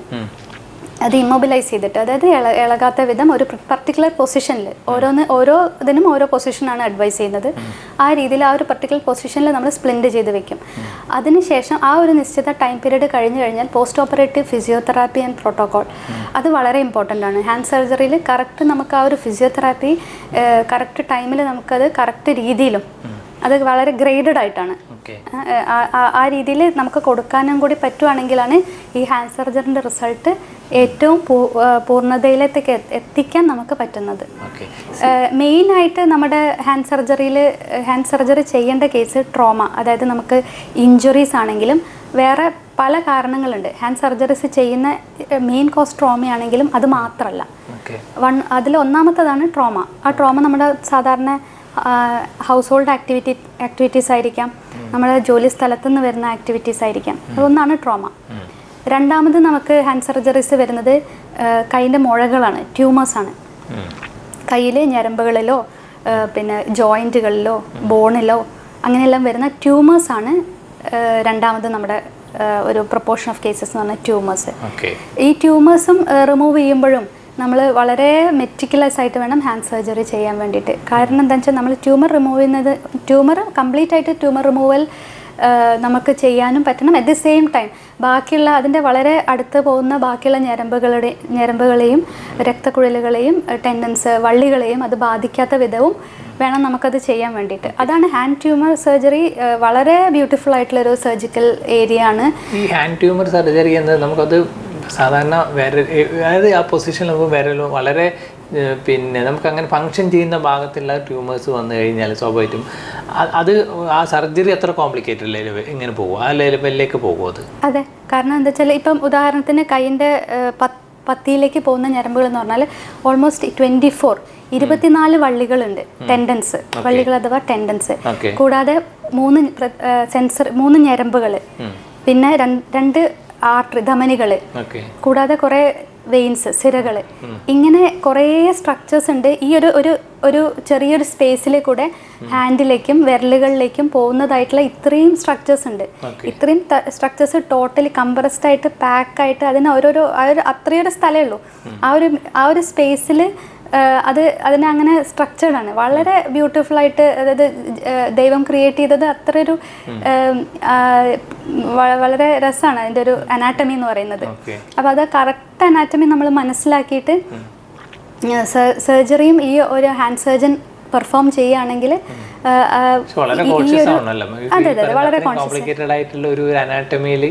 അത് ഇമ്മൊബിലൈസ് ചെയ്തിട്ട് അതായത് ഇള ഇളകാത്ത വിധം ഒരു പർട്ടിക്കുലർ പൊസിഷനിൽ ഓരോന്ന് ഓരോ ഇതിനും ഓരോ പൊസിഷനാണ് അഡ്വൈസ് ചെയ്യുന്നത്. ആ രീതിയിൽ ആ ഒരു പർട്ടിക്കുലർ പൊസിഷനിൽ നമ്മൾ സ്പ്ലിൻഡ് ചെയ്ത് വെക്കും. അതിനുശേഷം ആ ഒരു നിശ്ചിത ടൈം പീരീഡ് കഴിഞ്ഞു കഴിഞ്ഞാൽ post operative physiotherapy and protocol അത് വളരെ ഇമ്പോർട്ടന്റ് ആണ്. ഹാൻഡ് സർജറിയിൽ കറക്റ്റ് നമുക്ക് ആ ഒരു ഫിസിയോതെറാപ്പി കറക്റ്റ് ടൈമിൽ നമുക്കത് കറക്റ്റ് രീതിയിലും അത് വളരെ ഗ്രേഡഡ് ആയിട്ടാണ്. ആ രീതിയിൽ നമുക്ക് കൊടുക്കാനും കൂടി പറ്റുവാണെങ്കിലാണ് ഈ ഹാൻഡ് സർജറിന്റെ റിസൾട്ട് ഏറ്റവും പൂർണതയിലേക്ക് എത്തിക്കാൻ നമുക്ക് പറ്റുന്നത്. മെയിൻ ആയിട്ട് നമ്മുടെ ഹാൻഡ് സർജറിയിൽ ഹാൻഡ് സർജറി ചെയ്യേണ്ട കേസ് ട്രോമ അതായത് നമുക്ക് ഇഞ്ചുറീസ് ആണെങ്കിലും വേറെ പല കാരണങ്ങളുണ്ട്. ഹാൻഡ് സർജറീസ് ചെയ്യുന്ന മെയിൻ കോസ് ട്രോമയാണെങ്കിലും അത് മാത്രമല്ല വൺ അതിൽ ഒന്നാമത്തതാണ് ട്രോമ. ആ ട്രോമ നമ്മുടെ സാധാരണ ഹൗസ് ഹോൾഡ് ആക്ടിവിറ്റി ആക്ടിവിറ്റീസ് ആയിരിക്കാം. നമ്മുടെ ജോലി സ്ഥലത്തു നിന്ന് വരുന്ന ആക്ടിവിറ്റീസ് ആയിരിക്കാം. അതൊന്നാണ് ട്രോമ. രണ്ടാമത് നമുക്ക് ഹാൻഡ് സർജറീസ് വരുന്നത് കൈന്റെ മുഴകളാണ് ട്യൂമേഴ്സാണ് കയ്യിൽ ഞരമ്പുകളിലോ പിന്നെ ജോയിന്റുകളിലോ ബോണിലോ അങ്ങനെയെല്ലാം വരുന്ന ട്യൂമേഴ്സാണ് രണ്ടാമത് നമ്മുടെ ഒരു പ്രൊപ്പോർഷൻ ഓഫ് കേസസ് എന്ന് പറഞ്ഞാൽ ട്യൂമേഴ്സ് ഈ ട്യൂമേഴ്സും റിമൂവ് ചെയ്യുമ്പോഴും നമ്മൾ വളരെ മെറ്റിക്കുലസ് ആയിട്ട് വേണം ഹാൻഡ് സർജറി ചെയ്യാൻ വേണ്ടിയിട്ട്. കാരണം എന്താണെന്ന് വെച്ചാൽ നമ്മൾ ട്യൂമർ റിമൂവ് ചെയ്യുന്നത് ട്യൂമർ കംപ്ലീറ്റ് ആയിട്ട് ട്യൂമർ റിമൂവൽ നമുക്ക് ചെയ്യാനും പറ്റണം. അറ്റ് ദി സെയിം ടൈം ബാക്കിയുള്ള അതിന്റെ വളരെ അടുത്ത് പോകുന്ന ബാക്കിയുള്ള ഞരമ്പുകളുടെ ഞരമ്പുകളെയും രക്തക്കുഴലുകളെയും ടെൻഡൻസ് വള്ളികളെയും അത് ബാധിക്കാത്ത വിധവും വേണം നമുക്കത് ചെയ്യാൻ വേണ്ടിയിട്ട്. അതാണ് ഹാൻഡ് ട്യൂമർ സർജറി വളരെ ബ്യൂട്ടിഫുൾ ആയിട്ടുള്ളൊരു സർജിക്കൽ ഏരിയ ആണ്. ഈ ഹാൻഡ് ട്യൂമർ സർജറി എന്നത് നമുക്കത് സാധാരണ വേറെ അതായത് ആ പൊസിഷനിൽ നമുക്ക് വളരെ പിന്നെ നമുക്ക് അങ്ങനെ ഫങ്ഷൻ ചെയ്യുന്ന ഭാഗത്തുള്ള ട്യൂമേഴ്സ് വന്നു കഴിഞ്ഞാൽ സ്വാഭാവികമായിട്ടും അത് ആ സർജറി അത്ര കോംപ്ലിക്കേറ്റഡ് അല്ലേ ഇങ്ങനെ പോകും ആ ലെവലിലേക്ക് പോകും അത്? അതെ. കാരണം എന്താ വെച്ചാൽ ഇപ്പം ഉദാഹരണത്തിന് കൈയിന്റെ പത്തിയിലേക്ക് പോകുന്ന ഞരമ്പുകൾ എന്ന് പറഞ്ഞാൽ ഓൾമോസ്റ്റ് ട്വന്റി ഫോർ ഇരുപത്തിനാല് വള്ളികളുണ്ട്. ടെൻഡൻസ് വള്ളികൾ അഥവാ ടെൻഡൻസ് കൂടാതെ മൂന്ന് സെൻസർ മൂന്ന് ഞരമ്പുകൾ പിന്നെ രണ്ട് രണ്ട് ആർട്ടറി ധമനികൾ കൂടാതെ കുറേ വെയിൻസ് സിരകൾ ഇങ്ങനെ കുറേ സ്ട്രക്ചേഴ്സ് ഉണ്ട്. ഈ ഒരു ഒരു ഒരു ചെറിയൊരു സ്പേസിൽ കൂടെ ഹാൻഡിലേക്കും വിരലുകളിലേക്കും പോകുന്നതായിട്ടുള്ള ഇത്രയും സ്ട്രക്ചേഴ്സ് ഉണ്ട്. ഇത്രയും സ്ട്രക്ചേഴ്സ് ടോട്ടലി കംപ്രസ്ഡ് ആയിട്ട് പാക്കായിട്ട് അതിന് ഓരോരോ ആ ഒരു അത്രയൊരു സ്ഥലമേ ഉള്ളൂ. ആ ഒരു ആ ഒരു സ്പേസിൽ അത് അതിനെ അങ്ങനെ സ്ട്രക്ചേർഡ് ആണ്. വളരെ ബ്യൂട്ടിഫുൾ ആയിട്ട് അതായത് ദൈവം ക്രിയേറ്റ് ചെയ്തത് അത്ര ഒരു വളരെ രസമാണ് അതിന്റെ ഒരു അനാറ്റമി എന്ന് പറയുന്നത്. അപ്പോൾ അത് കറക്റ്റ് അനാറ്റമി നമ്മൾ മനസ്സിലാക്കിയിട്ട് സർജറിയും ഈ ഒരു ഹാൻഡ് സർജൻ പെർഫോം ചെയ്യുകയാണെങ്കിൽ വളരെ അതെ, അതെ, വളരെ conscious. കോംപ്ലിക്കേറ്റഡ് ആയിട്ടുള്ള ഒരു അനാട്ടമിയിൽ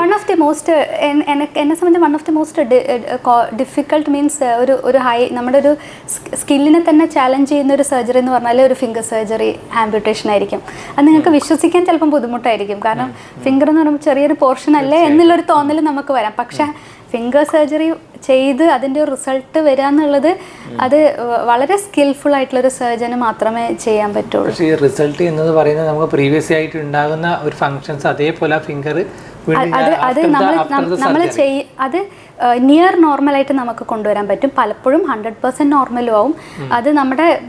വൺ ഓഫ് ദി മോസ്റ്റ് എന്നെ സംബന്ധിച്ച് one of the most difficult means ഒരു ഒരു ഹൈ നമ്മുടെ ഒരു സ്കില്ലിനെ തന്നെ ചാലഞ്ച് ചെയ്യുന്ന ഒരു സർജറി എന്ന് പറഞ്ഞാൽ ഒരു ഫിംഗർ സർജറി ആംബ്യൂട്ടേഷൻ ആയിരിക്കും. അത് നിങ്ങൾക്ക് വിശ്വസിക്കാൻ ചിലപ്പം ബുദ്ധിമുട്ടായിരിക്കും. കാരണം ഫിംഗർ എന്ന് പറയുമ്പോൾ ചെറിയൊരു പോർഷൻ അല്ലേ എന്നുള്ളൊരു തോന്നൽ നമുക്ക് വരാം. പക്ഷേ ഫിംഗർ സർജറി ചെയ്ത് അതിന്റെ റിസൾട്ട് വരിക എന്നുള്ളത് അത് വളരെ സ്കിൽഫുൾ ആയിട്ടുള്ള ഒരു സർജന് മാത്രമേ ചെയ്യാൻ പറ്റുള്ളൂ. പക്ഷേ ഈ റിസൾട്ട് എന്നത് പറയുന്നത് നമുക്ക് പ്രീവിയസ് ആയിട്ട് ഉണ്ടാകുന്ന ഒരു ഫങ്ഷൻസ് അതേപോലെ ആ ഫിംഗർ അത് അത് നമ്മൾ നമ്മൾ ചെയ് അത് നിയർ നോർമലായിട്ട് നമുക്ക് കൊണ്ടുവരാൻ പറ്റും. പലപ്പോഴും ഹൺഡ്രഡ് പെർസെന്റ് നോർമലും ആവും. അത് നമ്മുടെ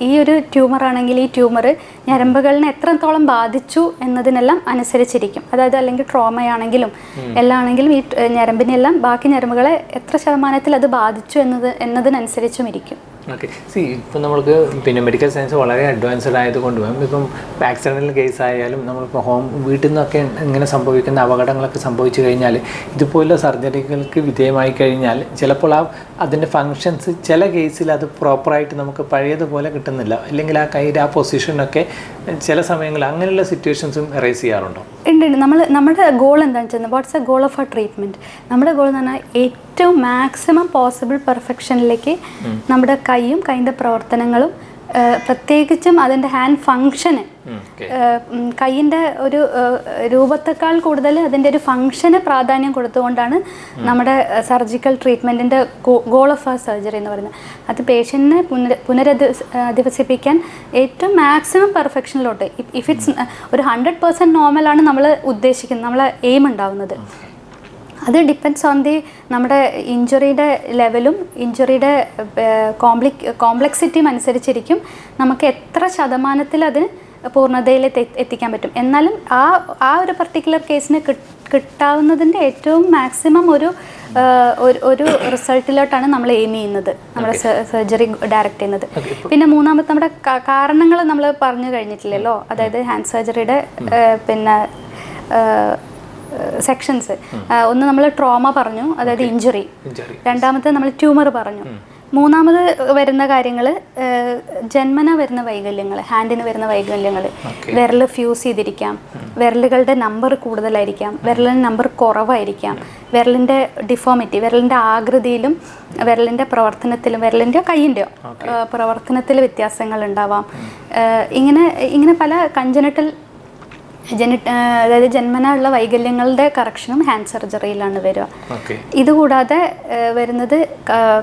ഈ- ഒരു ട്യൂമർ ആണെങ്കിൽ ഈ ട്യൂമർ ഞരമ്പുകളിനെ എത്രത്തോളം ബാധിച്ചു എന്നതിനെല്ലാം അനുസരിച്ചിരിക്കും. അതായത് അല്ലെങ്കിൽ ട്രോമയാണെങ്കിലും എല്ലാം ആണെങ്കിലും ഈ ഞരമ്പിനെല്ലാം ബാക്കി ഞരമ്പുകളെ എത്ര ശതമാനത്തിൽ അത് ബാധിച്ചു എന്നത് എന്നതിനനുസരിച്ചും ഇരിക്കും. ഓക്കെ. സി ഇപ്പം നമ്മൾക്ക് പിന്നെ മെഡിക്കൽ സയൻസ് വളരെ അഡ്വാൻസ്ഡ് ആയതുകൊണ്ട് ഇപ്പം ആക്സിഡന്റൽ കേസ് ആയാലും നമ്മളിപ്പോൾ ഹോം വീട്ടിൽ നിന്നൊക്കെ ഇങ്ങനെ സംഭവിക്കുന്ന അപകടങ്ങളൊക്കെ സംഭവിച്ചു കഴിഞ്ഞാൽ ഇതുപോലുള്ള സർജറികൾക്ക് വിധേയമായി കഴിഞ്ഞാൽ ചിലപ്പോൾ ആ അതിന്റെ ഫങ്ഷൻസ് ചില കേസിൽ അത് പ്രോപ്പറായിട്ട് നമുക്ക് പഴയതുപോലെ കിട്ടുന്നില്ല. അല്ലെങ്കിൽ ആ കയ്യിൽ ആ പൊസിഷനൊക്കെ ചില സമയങ്ങളിൽ അങ്ങനെയുള്ള സിറ്റുവേഷൻസും റേസ് ചെയ്യാറുണ്ടോ? ഉണ്ട് ഉണ്ട്. നമ്മൾ നമ്മുടെ ഗോൾ എന്താണെന്ന് വെച്ചാൽ വാട്ട്സ് എ ഗോൾ ഓഫ് ആ ട്രീറ്റ്മെന്റ് നമ്മുടെ ഗോൾ എന്ന് പറഞ്ഞാൽ ഏറ്റവും ഏറ്റവും മാക്സിമം പോസിബിൾ പെർഫെക്ഷനിലേക്ക് നമ്മുടെ കൈയും കൈന്റെ പ്രവർത്തനങ്ങളും പ്രത്യേകിച്ചും അതിന്റെ ഹാൻഡ് ഫങ്ഷന് കൈയിന്റെ ഒരു രൂപത്തെക്കാൾ കൂടുതൽ അതിന്റെ ഒരു ഫങ്ഷന് പ്രാധാന്യം കൊടുത്തുകൊണ്ടാണ് നമ്മുടെ സർജിക്കൽ ട്രീറ്റ്മെന്റിന്റെ ഗോൾ ഓഫ് ആ സർജറി എന്ന് പറയുന്നത്. അത് പേഷ്യന്റിനെ പുനര പുനരധി അധിവസിപ്പിക്കാൻ ഏറ്റവും മാക്സിമം പെർഫെക്ഷനിലോട്ട് ഇഫ് ഇറ്റ്സ് ഒരു ഹൺഡ്രഡ് പെർസെന്റ് നോർമലാണ് നമ്മൾ ഉദ്ദേശിക്കുന്നത് നമ്മളെ എയിം ഉണ്ടാവുന്നത്. അത് ഡിപ്പെൻഡ്സ് ഓൺ ദി നമ്മുടെ ഇഞ്ചുറിയുടെ ലെവലും ഇഞ്ചുറിയുടെ കോംപ്ലി കോംപ്ലക്സിറ്റിയും അനുസരിച്ചിരിക്കും നമുക്ക് എത്ര ശതമാനത്തിൽ അത് പൂർണതയിൽ എത്തിക്കാൻ പറ്റും. എന്നാലും ആ ആ ഒരു പർട്ടിക്കുലർ കേസിന് കിട്ടാവുന്നതിന്റെ ഏറ്റവും മാക്സിമം ഒരു ഒരു റിസൾട്ടിലോട്ടാണ് നമ്മൾ എയിം ചെയ്യുന്നത്. നമ്മുടെ സർജറി ഡയറക്റ്റ് ചെയ്യുന്നത്. പിന്നെ മൂന്നാമത്തെ നമ്മുടെ കാരണങ്ങൾ നമ്മൾ പറഞ്ഞു കഴിഞ്ഞിട്ടില്ലല്ലോ. അതായത് ഹാൻഡ് സർജറിയുടെ പിന്നെ സെക്ഷൻസ് ഒന്ന് നമ്മൾ ട്രോമ പറഞ്ഞു അതായത് ഇഞ്ചുറി രണ്ടാമത്തെ നമ്മൾ ട്യൂമർ പറഞ്ഞു. മൂന്നാമത് വരുന്ന കാര്യങ്ങൾ ജന്മന വരുന്ന വൈകല്യങ്ങൾ ഹാൻഡിന് വരുന്ന വൈകല്യങ്ങൾ വിരൽ ഫ്യൂസ് ചെയ്തിരിക്കാം. വിരലുകളുടെ നമ്പർ കൂടുതലായിരിക്കാം. വിരലിന്റെ നമ്പർ കുറവായിരിക്കാം. വിരലിന്റെ ഡിഫോമിറ്റി വിരലിന്റെ ആകൃതിയിലും വിരലിന്റെ പ്രവർത്തനത്തിലും വിരലിന്റെയോ കൈയിന്റെയോ പ്രവർത്തനത്തിൽ വ്യത്യാസങ്ങൾ ഉണ്ടാവാം. ഇങ്ങനെ ഇങ്ങനെ പല കഞ്ചനറ്റൽ ജനി അതായത് ജന്മന ഉള്ള വൈകല്യങ്ങളുടെ കറക്ഷനും ഹാൻഡ് സർജറിയിലാണ് വരിക. ഇതുകൂടാതെ വരുന്നത്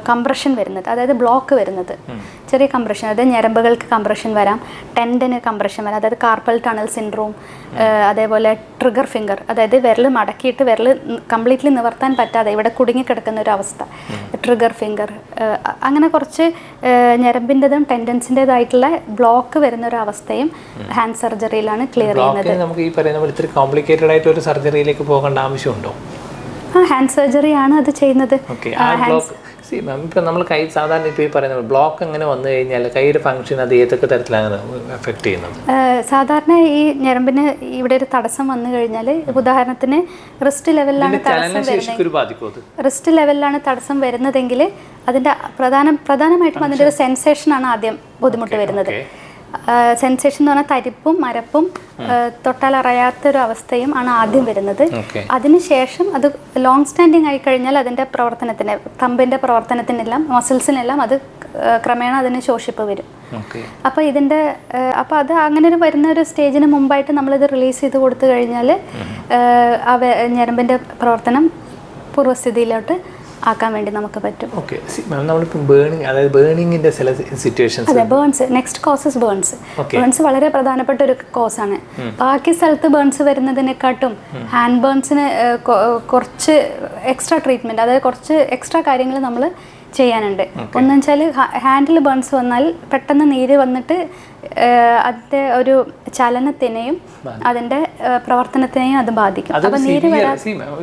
കംപ്രഷൻ വരുന്നത് അതായത് ബ്ലോക്ക് വരുന്നത്. ചെറിയ കംപ്രഷൻ അതായത് ഞരമ്പുകൾക്ക് കംപ്രഷൻ വരാം ടെൻഡിന് കംപ്രഷൻ വരാം അതായത് കാർപ്പൽ ടണൽ സിൻഡ്രോം അതേപോലെ ട്രിഗർ ഫിംഗർ അതായത് വിരൽ മടക്കിയിട്ട് വിരൽ കംപ്ലീറ്റ്ലി നിവർത്താൻ പറ്റാതെ ഇവിടെ കുടുങ്ങിക്കിടക്കുന്ന ഒരു അവസ്ഥ. ട്രിഗർ ഫിംഗർ അങ്ങനെ കുറച്ച് ഞരമ്പിന്റെതും ടെൻഡൻസിന്റെതായിട്ടുള്ള ബ്ലോക്ക് വരുന്ന ഒരു അവസ്ഥയും ഹാൻഡ് സർജറിയിലാണ് ക്ലിയർ ചെയ്യുന്നത്. നമുക്ക് ഈ പറയുന്ന പോലെ ഇത്തിരി കോംപ്ലിക്കേറ്റഡ് ആയിട്ട് ഒരു സർജറിയിലേക്ക് പോകേണ്ട ആവശ്യമുണ്ടോ? ആ ഹാൻഡ് ആണ് അത് ചെയ്യുന്നത്. ഓക്കെ ആ ബ്ലോക്ക് സി മാം ഇപ്പം നമ്മൾ കൈ സാധാരണ ഇപ്പോൾ ഈ പറയുന്ന ബ്ലോക്ക് എങ്ങനെ വന്നു കഴിഞ്ഞാൽ കൈയുടെ ഫംഗ്ഷൻ അത് ഏതൊക്കെ തരത്തിലാണ് എഫക്ട് ചെയ്യുന്നത്? സാധാരണ ഈ ഞരമ്പിന് ഇവിടെ ഒരു തടസ്സം വന്നു കഴിഞ്ഞാൽ ഉദാഹരണത്തിന് റിസ്റ്റ് ലെവലിലാണ് തടസ്സം റിസ്റ്റ് ലെവലിലാണ് തടസ്സം വരുന്നതെങ്കിൽ അതിന്റെ പ്രധാന പ്രധാനമായിട്ടും അതിന്റെ ഒരു സെൻസേഷനാണ് ആദ്യം ബുദ്ധിമുട്ട് വരുന്നത്. സെൻസേഷൻ എന്ന് പറഞ്ഞാൽ തരിപ്പും മരപ്പും തൊട്ടാലറിയാത്തൊരു അവസ്ഥയും ആണ് ആദ്യം വരുന്നത്. അതിനുശേഷം അത് ലോങ് സ്റ്റാൻഡിങ് ആയി കഴിഞ്ഞാൽ അതിന്റെ പ്രവർത്തനത്തിന് തമ്പിന്റെ പ്രവർത്തനത്തിനെല്ലാം മസിൽസിനെല്ലാം അത് ക്രമേണ അതിന് ശോഷിപ്പ് വരും. അപ്പോൾ ഇതിന്റെ അപ്പോൾ അത് അങ്ങനെ ഒരു വരുന്ന ഒരു സ്റ്റേജിന് മുമ്പായിട്ട് നമ്മളിത് റിലീസ് ചെയ്ത് കൊടുത്തു കഴിഞ്ഞാൽ ആ ഞരമ്പിന്റെ പ്രവർത്തനം പൂർവസ്ഥിതിയിലോട്ട് ആക്കാൻ വേണ്ടി നമുക്ക് പറ്റും. ഓക്കെ മാം നമ്മളിപ്പം ബേണിങ് അതായത് ബേണിങ്ങിന്റെ ചില സിറ്റുവേഷൻസ് അതെ burns next causes burns burns വളരെ പ്രധാനപ്പെട്ട ഒരു കോസാണ് ബാക്കി സ്ഥലത്ത് ബേൺസ് വരുന്നതിനെക്കാട്ടും ഹാൻഡ് ബേൺസിന് കുറച്ച് എക്സ്ട്രാ ട്രീറ്റ്മെന്റ് അതായത് കുറച്ച് എക്സ്ട്രാ കാര്യങ്ങൾ നമ്മൾ ചെയ്യാനുണ്ട്. ഒന്നെന്ന് വെച്ചാൽ ഹാൻഡിൽ ബേൺസ് വന്നാൽ പെട്ടെന്ന് നീര് വന്നിട്ട് അതിന്റെ ഒരു ചലനത്തിനെയും അതിന്റെ ഏഹ്, പ്രവർത്തനത്തിനെയും അത് ബാധിക്കും. അപ്പം നീര്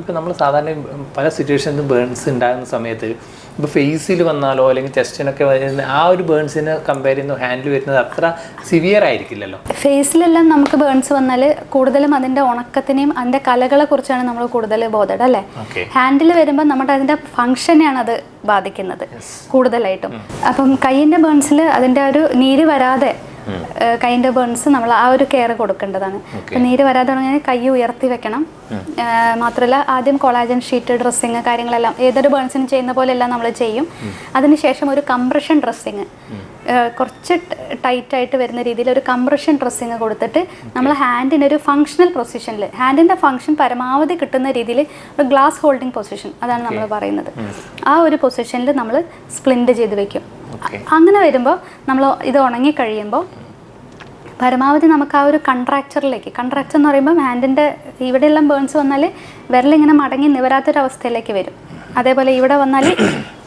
ഇപ്പം നമ്മൾ സാധാരണ പല സിറ്റുവേഷനിലും ബേൺസ് ഉണ്ടാകുന്ന സമയത്ത് ഇപ്പോൾ ഫേസിൽ വന്നാലോ അല്ലെങ്കിൽ ചെസ്റ്റിനൊക്കെ വരുന്ന ആ ഒരു ബേൺസിനെ കമ്പയർ ചെയ്യുന്ന ഹാൻഡിൽ വരുന്നത് അത്ര സിവിയർ ആയിരിക്കില്ലല്ലോ. ഫേസിലെല്ലാം നമുക്ക് ബേൺസ് വന്നാൽ കൂടുതലും അതിന്റെ ഉണക്കത്തിനെയും അതിന്റെ കലകളെ കുറിച്ചാണ് നമ്മൾ കൂടുതൽ ബോധഡ് അല്ലേ? ഹാൻഡിൽ വരുമ്പോൾ നമ്മുടെ അതിന്റെ ഫംഗ്ഷനെയാണ് അത് ബാധിക്കുന്നത് കൂടുതലായിട്ടും. അപ്പം കൈയിന്റെ ബേൺസിൽ അതിന്റെ ഒരു നീര് വരാതെ ഏഹ് കൈയിന്റെ ബേൺസ് നമ്മൾ ആ ഒരു കെയർ കൊടുക്കേണ്ടതാണ്. നീര് വരാതെ തുടങ്ങിയാൽ കൈ ഉയർത്തി വെക്കണം. മാത്രമല്ല ആദ്യം കൊളാജൻ ഷീറ്റ് ഡ്രസ്സിങ് കാര്യങ്ങളെല്ലാം ഏതൊരു ബേൺസിനും ചെയ്യുന്ന പോലെല്ലാം നമ്മൾ ചെയ്യും. അതിനുശേഷം ഒരു കംപ്രഷൻ ഡ്രസ്സിങ്. കുറച്ച് ടൈറ്റ് ആയിട്ട് വരുന്ന രീതിയിൽ ഒരു കംപ്രഷൻ ഡ്രസ്സിങ് കൊടുത്തിട്ട് നമ്മൾ ഹാൻഡിന് ഒരു ഫങ്ഷണൽ പൊസിഷനിൽ ഹാൻഡിന്റെ ഫങ്ഷൻ പരമാവധി കിട്ടുന്ന രീതിയിൽ ഒരു ഗ്ലാസ് ഹോൾഡിംഗ് പൊസിഷൻ അതാണ് നമ്മൾ പറയുന്നത്. ആ ഒരു പൊസിഷനിൽ നമ്മൾ സ്പ്ലിൻഡ് ചെയ്ത് വെക്കും. അങ്ങനെ വരുമ്പോൾ നമ്മൾ ഇത് ഉണങ്ങി കഴിയുമ്പോൾ പരമാവധി നമുക്ക് ആ ഒരു കൺട്രാക്ചറിലേക്ക് കൺട്രാക്ചർ എന്ന് പറയുമ്പോൾ ഹാൻഡിന്റെ ഇവിടെയെല്ലാം ബേൺസ് വന്നാൽ വിരലിങ്ങനെ മടങ്ങി നിവരാത്തൊരവസ്ഥയിലേക്ക് വരും. അതേപോലെ ഇവിടെ വന്നാൽ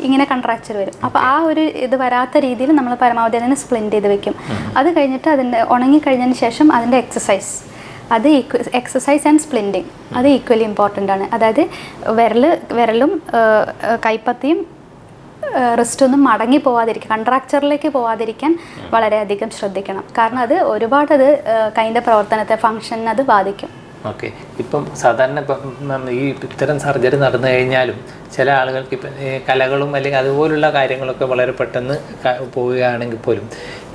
ഇങ്ങനെ കൺട്രാക്ചർ വരും. അപ്പോൾ ആ ഒരു ഇത് വരാത്ത രീതിയിൽ നമ്മൾ പരമാവധി അതിനെ സ്പ്ലിന്റ് ചെയ്ത് വെക്കും. അത് കഴിഞ്ഞിട്ട് അതിന്റെ ഉണങ്ങി കഴിഞ്ഞതിന് ശേഷം അതിന്റെ എക്സസൈസ് അത് ഈക്വ എക്സസൈസ് ആൻഡ് സ്പ്ലിന്റിങ് അത് ഈക്വലി ഇമ്പോർട്ടന്റ് ആണ്. അതായത് വിരൽ വിരലും കൈപ്പത്തിയും റിസ്റ്റ് ഒന്നും മടങ്ങി പോവാതിരിക്കുക കൺട്രാക്ചറിലേക്ക് പോവാതിരിക്കാൻ വളരെയധികം ശ്രദ്ധിക്കണം. കാരണം അത് ഒരുപാട് അത് കൈന്റെ പ്രവർത്തനത്തെ ഫങ്ഷനെ അത് ബാധിക്കും. ഓക്കെ. ഇപ്പം സാധാരണ ഇപ്പം ഈ ഇത്തരം സർജറി നടന്നു കഴിഞ്ഞാലും ചില ആളുകൾക്ക് ഇപ്പം കലകളും അല്ലെങ്കിൽ അതുപോലുള്ള കാര്യങ്ങളൊക്കെ വളരെ പെട്ടെന്ന് പോവുകയാണെങ്കിൽ പോലും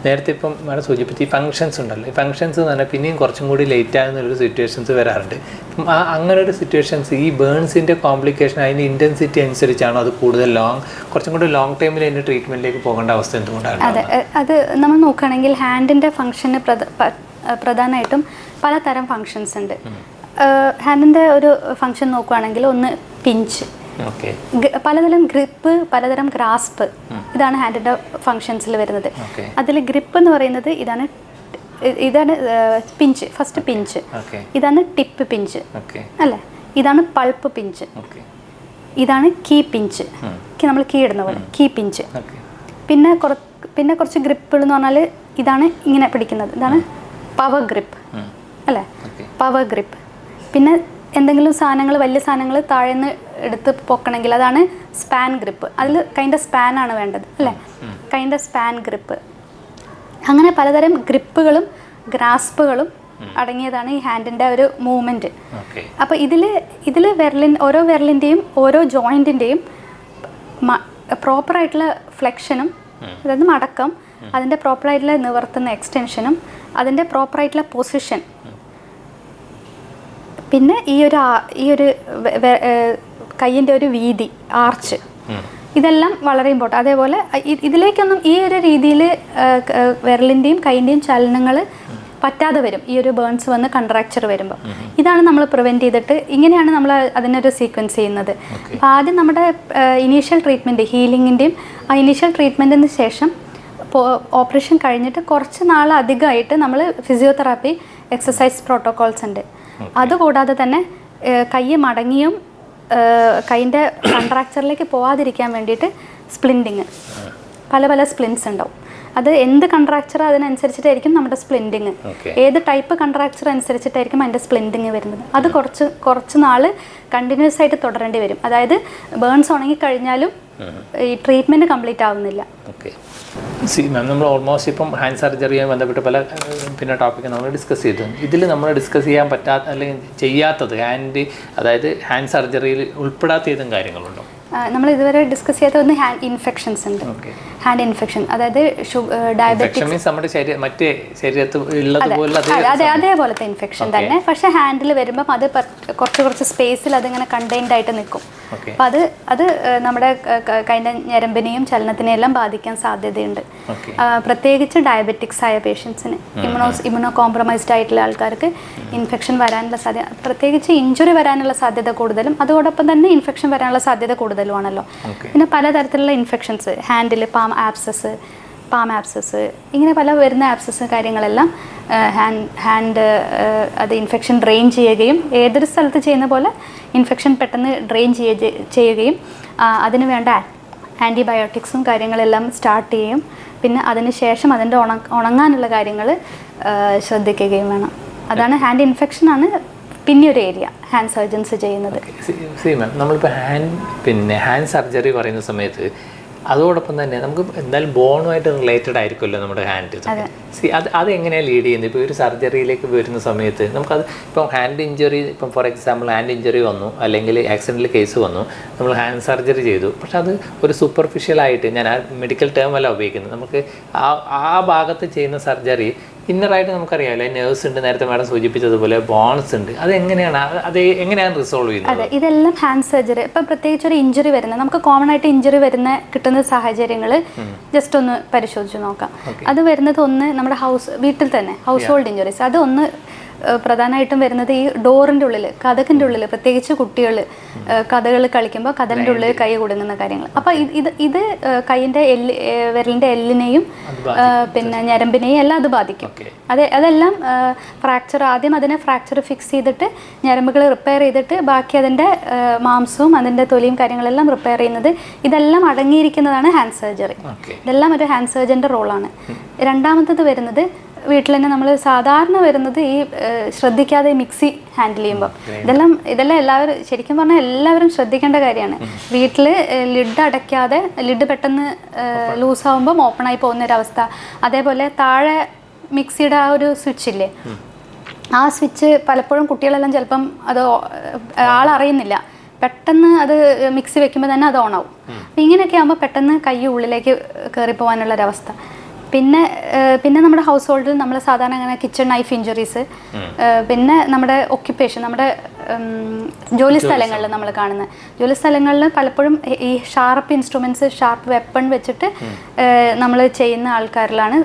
നേരത്തെ ഇപ്പം മാഡം സൂചിപ്പിച്ച് ഈ ഫങ്ഷൻസ് ഉണ്ടല്ലോ. ഈ ഫങ്ഷൻസ് എന്ന് പറഞ്ഞാൽ പിന്നെയും കുറച്ചും കൂടി ലേറ്റ് ആകുന്നൊരു സിറ്റുവേഷൻസ് വരാറുണ്ട്. അപ്പം ആ അങ്ങനെ ഒരു സിറ്റുവേഷൻസ് ഈ ബേൺസിന്റെ കോംപ്ലിക്കേഷൻ അതിന്റെ ഇന്റൻസിറ്റി അനുസരിച്ചാണോ അത് കൂടുതൽ ലോങ് കുറച്ചും കൂടി ലോങ് ടൈമിൽ അതിന്റെ ട്രീറ്റ്മെന്റിലേക്ക് പോകേണ്ട അവസ്ഥ എന്തുകൊണ്ടാണ്? അതെ അത് നമ്മൾ നോക്കുകയാണെങ്കിൽ ഹാൻഡിന്റെ പ- പ്രധാനമായിട്ടും പലതരം ഫങ്ഷൻസ് ഉണ്ട്. ഹാൻഡിന്റെ ഒരു ഫങ്ഷൻ നോക്കുകയാണെങ്കിൽ ഒന്ന് പിഞ്ച് പലതരം ഗ്രിപ്പ് പലതരം ഗ്രാസ്പ് ഇതാണ് ഹാൻഡിന്റെ ഫങ്ഷൻസിൽ വരുന്നത്. അതിൽ ഗ്രിപ്പ് എന്ന് പറയുന്നത് ഇതാണ് ഇതാണ് പിഞ്ച് ഫസ്റ്റ് പിഞ്ച്. ഇതാണ് ടിപ്പ് പിഞ്ച്. അല്ലെ? ഇതാണ് പൾപ്പ് പിഞ്ച്. ഇതാണ് കീ പിഞ്ച്. നമ്മൾ കീ ഇടുന്ന പോലെ കീ പിഞ്ച്. പിന്നെ കുറ പിന്നെ കുറച്ച് ഗ്രിപ്പുകൾ എന്ന് പറഞ്ഞാൽ ഇതാണ് ഇങ്ങനെ പിടിക്കുന്നത്. ഇതാണ് പവർ ഗ്രിപ്പ്. അല്ലേ? Power grip. പിന്നെ എന്തെങ്കിലും സാധനങ്ങൾ വലിയ സാധനങ്ങൾ താഴേന്ന് എടുത്ത് പൊക്കണമെങ്കിൽ അതാണ് സ്പാൻ ഗ്രിപ്പ് അതിൽ കൈന്റെ സ്പാൻ ആണ് വേണ്ടത് അല്ലേ? കൈന്റെ സ്പാൻ ഗ്രിപ്പ് അങ്ങനെ പലതരം ഗ്രിപ്പുകളും ഗ്രാസ്പുകളും അടങ്ങിയതാണ് ഈ ഹാൻഡിന്റെ ഒരു മൂവ്മെന്റ് അപ്പോൾ ഇതിൽ ഇതിൽ വിരലിൻ ഓരോ വിരലിന്റെയും ഓരോ ജോയിന്റിന്റെയും പ്രോപ്പറായിട്ടുള്ള ഫ്ലെക്ഷനും അതായത് മടക്കം അതിന്റെ പ്രോപ്പറായിട്ടുള്ള നിവർത്തുന്ന എക്സ്റ്റൻഷനും അതിന്റെ പ്രോപ്പറായിട്ടുള്ള പൊസിഷൻ പിന്നെ ഈ ഒരു ഈ ഒരു കയ്യിന്റെ ഒരു വീതി ആർച്ച്. ഇതെല്ലാം വളരെ ഇമ്പോർട്ടന്റ് അതേപോലെ ഇതിലേക്കൊന്നും ഈ ഒരു രീതിയിൽ വിരലിന്റെയും കൈന്റെയും ചലനങ്ങൾ പറ്റാതെ വരും. ഈ ഒരു ബേൺസ് വന്ന് കൺട്രാക്ചർ വരുമ്പോൾ ഇതാണ് നമ്മൾ പ്രിവെന്റ് ചെയ്തിട്ട് ഇങ്ങനെയാണ് നമ്മൾ അതിനൊരു സീക്വൻസ് ചെയ്യുന്നത്. അപ്പോൾ ആദ്യം നമ്മുടെ ഇനീഷ്യൽ ട്രീറ്റ്മെന്റ് ഹീലിങ്ങിന്റെയും ആ ഇനീഷ്യൽ ട്രീറ്റ്മെന്റിന് ശേഷം ഓപ്പറേഷൻ കഴിഞ്ഞിട്ട് കുറച്ച് നാൾ അധികമായിട്ട് നമ്മൾ ഫിസിയോതെറാപ്പി എക്സസൈസ് പ്രോട്ടോകോൾസ് ഉണ്ട്. അതുകൂടാതെ തന്നെ കൈ മടങ്ങിയും കൈന്റെ കൺട്രാക്ചറിലേക്ക് പോവാതിരിക്കാൻ വേണ്ടിയിട്ട് സ്പ്ലിൻഡിങ് പല പല സ്പ്ലിൻസ് ഉണ്ടാവും. അത് എന്ത് കൺട്രാക്ചർ അതിനനുസരിച്ചിട്ടായിരിക്കും നമ്മുടെ സ്പ്ലിൻഡിങ് ഏത് ടൈപ്പ് കൺട്രാക്ചർ അനുസരിച്ചിട്ടായിരിക്കും അതിന്റെ സ്പ്ലിൻഡിങ് വരുന്നത്. അത് കുറച്ച് കുറച്ച് നാൾ കണ്ടിന്യൂസ് ആയിട്ട് തുടരേണ്ടി വരും. അതായത് ബേൺസ് ഉണങ്ങി കഴിഞ്ഞാലും ഈ ട്രീറ്റ്മെന്റ് കംപ്ലീറ്റ് ആവുന്നില്ല. ഓക്കെ സി മാം നമ്മൾ ഓൾമോസ്റ്റ് ഇപ്പം ഹാൻഡ് സർജറിയുമായി ബന്ധപ്പെട്ട് പല പിന്നെ ടോപ്പിക്ക് നമ്മൾ ഡിസ്കസ് ചെയ്തു. ഇതിൽ നമ്മൾ ഡിസ്കസ് ചെയ്യാൻ പറ്റാത്ത അല്ലെങ്കിൽ ചെയ്യാത്തത് ഹാൻഡ് അതായത് ഹാൻഡ് സർജറിയിൽ ഉൾപ്പെടാത്ത ഏതും കാര്യങ്ങളുണ്ടോ? നമ്മൾ ഇതുവരെ ഡിസ്കസ് ചെയ്യാത്ത ഒന്ന് ഹാൻഡ് ഇൻഫെക്ഷൻസ് ഉണ്ട്. ഓക്കെ ഹാൻഡ് ഇൻഫെക്ഷൻ അതായത് ഡയബറ്റിക്സ് മറ്റേ അത്. അതെ അതെ അതേപോലത്തെ ഇൻഫെക്ഷൻ തന്നെ പക്ഷെ ഹാൻഡിൽ വരുമ്പം അത് കുറച്ച് കുറച്ച് സ്പേസിൽ അതിങ്ങനെ കണ്ടെയ്ൻഡ് ആയിട്ട് നിൽക്കും. അപ്പം അത് അത് നമ്മുടെ കൈന്റെ ഞരമ്പിനെയും ചലനത്തിനെയും എല്ലാം ബാധിക്കാൻ സാധ്യതയുണ്ട്. പ്രത്യേകിച്ച് ഡയബറ്റിക്സ് ആയ പേഷ്യൻസിന് ഇമ്യൂണോസ് ഇമ്മ്യൂണോ കോംപ്രമൈസ്ഡ് ആയിട്ടുള്ള ആൾക്കാർക്ക് ഇൻഫെക്ഷൻ വരാനുള്ള സാധ്യത പ്രത്യേകിച്ച് ഇഞ്ചുറി വരാനുള്ള സാധ്യത കൂടുതലും അതോടൊപ്പം തന്നെ ഇൻഫെക്ഷൻ വരാനുള്ള സാധ്യത കൂടുതലുമാണല്ലോ. പിന്നെ പലതരത്തിലുള്ള ഇൻഫെക്ഷൻസ് ഹാൻഡിൽ പാം ആപ്സസ് പാം ആപ്സസ് ഇങ്ങനെ പല വരുന്ന ആപ്സസ് കാര്യങ്ങളെല്ലാം ഹാൻഡ് ഹാൻഡ് അത് ഇൻഫെക്ഷൻ ഡ്രെയിൻ ചെയ്യുകയും ഏതൊരു സ്ഥലത്ത് ചെയ്യുന്ന പോലെ ഇൻഫെക്ഷൻ പെട്ടെന്ന് ഡ്രെയിൻ ചെയ്യുകയും അതിന് വേണ്ട ആന്റിബയോട്ടിക്സും കാര്യങ്ങളെല്ലാം സ്റ്റാർട്ട് ചെയ്യും പിന്നെ അതിന് ശേഷം അതിന്റെ ഉണ ഉണങ്ങാനുള്ള കാര്യങ്ങൾ ശ്രദ്ധിക്കുകയും വേണം. അതാണ് ഹാൻഡ് ഇൻഫെക്ഷനാണ് പിന്നെ ഒരു ഏരിയ ഹാൻഡ് സർജൻസ് ചെയ്യുന്നത്. സീ മാം നമ്മളിപ്പോൾ ഹാൻഡ് പിന്നെ ഹാൻഡ് സർജറി പറയുന്ന സമയത്ത് അതോടൊപ്പം തന്നെ നമുക്ക് എന്തായാലും ബോണുമായിട്ട് റിലേറ്റഡ് ആയിരിക്കുമല്ലോ നമ്മുടെ ഹാൻഡ് സി അത്. അത് എങ്ങനെയാണ് ലീഡ് ചെയ്യുന്നത്? ഇപ്പോൾ ഒരു സർജറിയിലേക്ക് വരുന്ന സമയത്ത് നമുക്കത് ഇപ്പം ഹാൻഡ് ഇഞ്ചുറി ഇപ്പം ഫോർ എക്സാമ്പിൾ ഹാൻഡ് ഇഞ്ചുറി വന്നു അല്ലെങ്കിൽ ആക്സിഡന്റൽ കേസ് വന്നു നമ്മൾ ഹാൻഡ് സർജറി ചെയ്തു. പക്ഷെ അത് ഒരു സൂപ്പർഫിഷ്യലായിട്ട് ഞാൻ ആ മെഡിക്കൽ ടേം അല്ല ഉപയോഗിക്കുന്നത്. നമുക്ക് ആ ആ ഭാഗത്ത് ചെയ്യുന്ന സർജറി ഇന്നറായിട്ട് നമുക്കറിയാമല്ലോ നേഴ്സ് ഉണ്ട് നേരത്തെ മാഡം സൂചിപ്പിച്ചതുപോലെ ബോൺസ് ഉണ്ട്. അത് എങ്ങനെയാണ് അത് എങ്ങനെയാണ് റിസോൾവ് ചെയ്യുന്നത്? അതെ ഇതെല്ലാം ഹാൻഡ് സർജറി ഇപ്പം പ്രത്യേകിച്ച് ഒരു ഇഞ്ചുറി വരുന്ന നമുക്ക് കോമൺ ആയിട്ട് ഇഞ്ചുറി വരുന്ന കിട്ടുന്ന സാഹചര്യങ്ങൾ ജസ്റ്റ് ഒന്ന് പരിശോധിച്ച് നോക്കാം. അത് വരുന്നത് ഒന്ന് നമ്മുടെ ഹൗസ് വീട്ടിൽ തന്നെ ഹൗസ് ഹോൾഡ് ഇഞ്ചുറീസ് അത് ഒന്ന് പ്രധാനമായിട്ടും വരുന്നത് ഈ ഡോറിന്റെ ഉള്ളിൽ കഥകിന്റെ ഉള്ളിൽ പ്രത്യേകിച്ച് കുട്ടികൾ കഥകൾ കളിക്കുമ്പോൾ കഥലിന്റെ ഉള്ളിൽ കൈ കൊടുങ്ങുന്ന കാര്യങ്ങൾ അപ്പോൾ ഇത് ഇത് കൈയിന്റെ എല്ല് വിരലിന്റെ എല്ലിനെയും പിന്നെ ഞരമ്പിനെയും എല്ലാം അത് ബാധിക്കും. അതെ അതെല്ലാം ഫ്രാക്ചർ ആദ്യം അതിനെ ഫ്രാക്ചർ ഫിക്സ് ചെയ്തിട്ട് ഞരമ്പുകൾ റിപ്പയർ ചെയ്തിട്ട് ബാക്കി അതിന്റെ മാംസവും അതിന്റെ തൊലിയും കാര്യങ്ങളെല്ലാം റിപ്പയർ ചെയ്യുന്നത് ഇതെല്ലാം അടങ്ങിയിരിക്കുന്നതാണ് ഹാൻഡ് സർജറി. ഇതെല്ലാം ഒരു ഹാൻഡ് സർജന്റെ റോളാണ്. രണ്ടാമത്തത് വരുന്നത് വീട്ടിൽ തന്നെ നമ്മൾ സാധാരണ വരുന്നത് ഈ ശ്രദ്ധിക്കാതെ മിക്സി ഹാൻഡിൽ ചെയ്യുമ്പോൾ ഇതെല്ലാം ഇതെല്ലാം എല്ലാവരും ശരിക്കും പറഞ്ഞാൽ എല്ലാവരും ശ്രദ്ധിക്കേണ്ട കാര്യമാണ്. വീട്ടിൽ ലിഡ് അടയ്ക്കാതെ ലിഡ് പെട്ടെന്ന് ലൂസ് ആകുമ്പം ഓപ്പൺ ആയി പോകുന്ന ഒരു അവസ്ഥ അതേപോലെ താഴെ മിക്സിയുടെ ആ ഒരു സ്വിച്ച് ഇല്ലേ? ആ സ്വിച്ച് പലപ്പോഴും കുട്ടികളെല്ലാം ചിലപ്പം അത് ആളറിയുന്നില്ല. പെട്ടെന്ന് അത് മിക്സി വെക്കുമ്പോൾ തന്നെ അത് ഓണാവും. അപ്പം ഇങ്ങനെയൊക്കെ ആകുമ്പോൾ പെട്ടെന്ന് കൈ ഉള്ളിലേക്ക് കയറി പോകാനുള്ളൊരവസ്ഥ പിന്നെ പിന്നെ നമ്മുടെ ഹൗസ് ഹോൾഡിൽ നമ്മൾ സാധാരണ അങ്ങനെ കിച്ചൺ നൈഫ് ഇഞ്ചുറീസ് പിന്നെ നമ്മുടെ ഒക്യുപ്പേഷൻ നമ്മുടെ ജോലി സ്ഥലങ്ങളിൽ നമ്മൾ കാണുന്നത് ജോലി സ്ഥലങ്ങളിൽ പലപ്പോഴും ഈ- ഷാർപ്പ് ഇൻസ്ട്രുമെന്റ്സ് ഷാർപ്പ് വെപ്പൺ വെച്ചിട്ട് നമ്മൾ ചെയ്യുന്ന ആൾക്കാരിലാണ്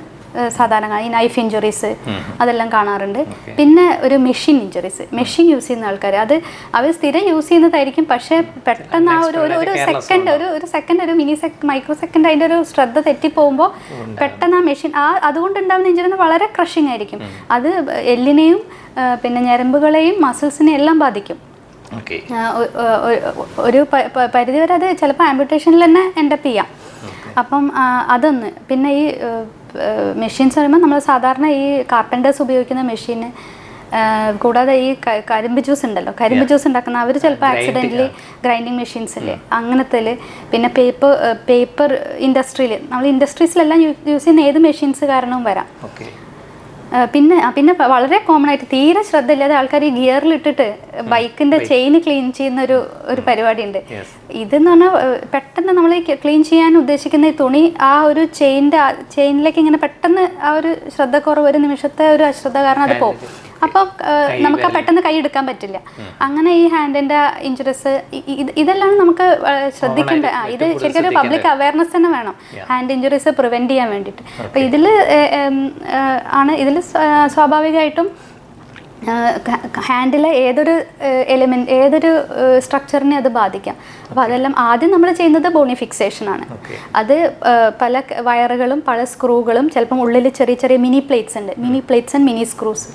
സാധാരണ ഈ നൈഫ് ഇഞ്ചുറീസ് അതെല്ലാം കാണാറുണ്ട്. പിന്നെ ഒരു മെഷീൻ ഇഞ്ചുറീസ് മെഷീൻ യൂസ് ചെയ്യുന്ന ആൾക്കാർ അത് അവർ സ്ഥിരം യൂസ് ചെയ്യുന്നതായിരിക്കും പക്ഷേ പെട്ടെന്ന് ആ ഒരു ഒരു സെക്കൻഡ് ഒരു ഒരു സെക്കൻഡ് ഒരു മിനി സെക് മൈക്രോ സെക്കൻഡ് അതിന്റെ ഒരു ശ്രദ്ധ തെറ്റിപ്പോകുമ്പോൾ പെട്ടെന്ന് ആ മെഷീൻ ആ അതുകൊണ്ട് ഉണ്ടാകുന്ന ഇഞ്ചുറി വളരെ ക്രഷിങ് ആയിരിക്കും. അത് എല്ലിനെയും പിന്നെ ഞരമ്പുകളെയും മസിൽസിനെയും എല്ലാം ബാധിക്കും. ഒരു പരിധിവരെ അത് ചിലപ്പോൾ ആംബുട്ടേഷനിൽ തന്നെ എൻഡപ്പ് ചെയ്യാം. അപ്പം അതൊന്ന്. പിന്നെ ഈ മെഷീൻസ് പറയുമ്പോൾ നമ്മൾ സാധാരണ ഈ കാർപ്പന്റേഴ്സ് ഉപയോഗിക്കുന്ന മെഷീന് കൂടാതെ ഈ കരിമ്പ് ജ്യൂസ് ഉണ്ടല്ലോ. കരിമ്പ് ജ്യൂസ് ഉണ്ടാക്കുന്ന അവർ ചിലപ്പോൾ ആക്സിഡന്റലി ഗ്രൈൻഡിങ് മെഷീൻസ് ഇല്ലേ അങ്ങനത്തെ പിന്നെ പേപ്പർ പേപ്പർ ഇൻഡസ്ട്രിയിൽ നമ്മൾ ഇൻഡസ്ട്രീസിലെല്ലാം യൂസ് ചെയ്യുന്ന ഏത് മെഷീൻസ് കാരണവും വരാം. പിന്നെ പിന്നെ വളരെ കോമൺ ആയിട്ട് തീരെ ശ്രദ്ധയില്ലാതെ ആൾക്കാർ ഈ ഗിയറിൽ ഇട്ടിട്ട് ബൈക്കിന്റെ ചെയിൻ ക്ലീൻ ചെയ്യുന്ന ഒരു ഒരു പരിപാടി ഉണ്ട്. ഇതെന്ന് പറഞ്ഞാൽ പെട്ടെന്ന് നമ്മൾ ക്ലീൻ ചെയ്യാൻ ഉദ്ദേശിക്കുന്ന ഈ തുണി ആ ഒരു ചെയിന്റെ ചെയിനിലേക്ക് ഇങ്ങനെ പെട്ടെന്ന് ആ ഒരു ശ്രദ്ധക്കുറവ് ഒരു നിമിഷത്തെ ഒരു അശ്രദ്ധ കാരണം അത് പോകും അപ്പോൾ നമുക്ക് പെട്ടെന്ന് കൈ എടുക്കാൻ പറ്റില്ല. അങ്ങനെ ഈ ഹാൻഡിന്റെ ഇഞ്ചുറീസ് ഇതെല്ലാം നമുക്ക് ശ്രദ്ധിക്കേണ്ട ആ ഇത് ശരിക്കും ഒരു പബ്ലിക് അവയർനെസ് തന്നെ വേണം. ഹാൻഡ് ഇഞ്ചുറീസ് പ്രിവെന്റ് ചെയ്യാൻ വേണ്ടിയിട്ട്. അപ്പോൾ ഇതിൽ ആണ്. ഇതിൽ സ്വാഭാവികമായിട്ടും ഹാൻഡിലെ ഏതൊരു എലിമെന്റ് ഏതൊരു സ്ട്രക്ചറിനെ അത് ബാധിക്കാം. അപ്പോൾ അതെല്ലാം ആദ്യം നമ്മൾ ചെയ്യുന്നത് ബോണി ഫിക്സേഷൻ ആണ്. അത് പല വയറുകളും പല സ്ക്രൂകളും ചിലപ്പം ഉള്ളിൽ ചെറിയ ചെറിയ മിനി പ്ലേറ്റ്സ് ഉണ്ട്. Mini plates and mini screws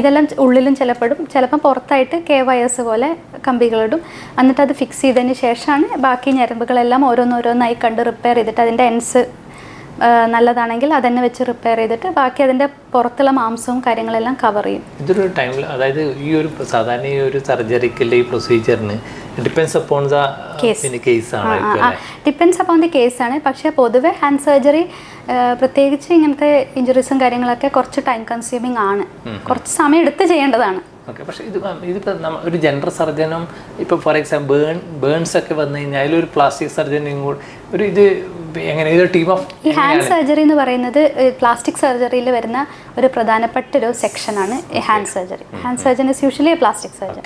ഇതെല്ലാം ഉള്ളിലും ചിലപ്പോഴും ചിലപ്പം പുറത്തായിട്ട് കെ വയേഴ്സ് പോലെ കമ്പികളിടും എന്നിട്ട് അത് ഫിക്സ് ചെയ്തതിന് ശേഷമാണ് ബാക്കി ഞരമ്പുകളെല്ലാം ഓരോന്നോരോന്നായി കണ്ട് റിപ്പയർ ചെയ്തിട്ട് അതിന്റെ എൻസ് നല്ലതാണെങ്കിൽ അതന്നെ വെച്ച് റിപ്പയർ ചെയ്തിട്ട് ബാക്കി അതിന്റെ പുറത്തുള്ള മാംസവും കാര്യങ്ങളെല്ലാം കവർ ചെയ്യും. ഇതൊരു ടൈമിൽ അതായത് ഈ ഒരു സാധാരണ ഈ ഒരു സർജറിക്കല്ല ഈ പ്രൊസീജിയറിന് ഡിപ്പെൻസ് അപ്പോൺ ദ പിന്നെ കേസ് ആണ് അല്ലേ? ഡിപ്പെൻസ് അപ്പോൺ ദി കേസാണ് പക്ഷേ പൊതുവെ ഹാൻഡ് സർജറി പ്രത്യേകിച്ച് ഇങ്ങനത്തെ ഇഞ്ചുറീസും കാര്യങ്ങളൊക്കെ കുറച്ച് ടൈം കൺസ്യൂമിങ് ആണ്. കുറച്ച് സമയം എടുത്ത് ചെയ്യേണ്ടതാണ്. ഓക്കെ പക്ഷേ ഇത് ഇതിപ്പോൾ നമ്മൾ ഒരു ജനറൽ സർജനും ഇപ്പോൾ ഫോർ എക്സാമ്പിൾ ബേൺ ബേൺസ് ഒക്കെ വന്നു കഴിഞ്ഞാൽ അതിലൊരു പ്ലാസ്റ്റിക് സർജനും കൂടെ ഒരു ഇത് എങ്ങനെ? ടീം ഓഫ് ഈ ഹാൻഡ് സർജറി എന്ന് പറയുന്നത് പ്ലാസ്റ്റിക് സർജറിയിൽ വരുന്ന ഒരു പ്രധാനപ്പെട്ട ഒരു സെക്ഷനാണ് ആണ് hand surgery hand surgeon is usually plastic surgeon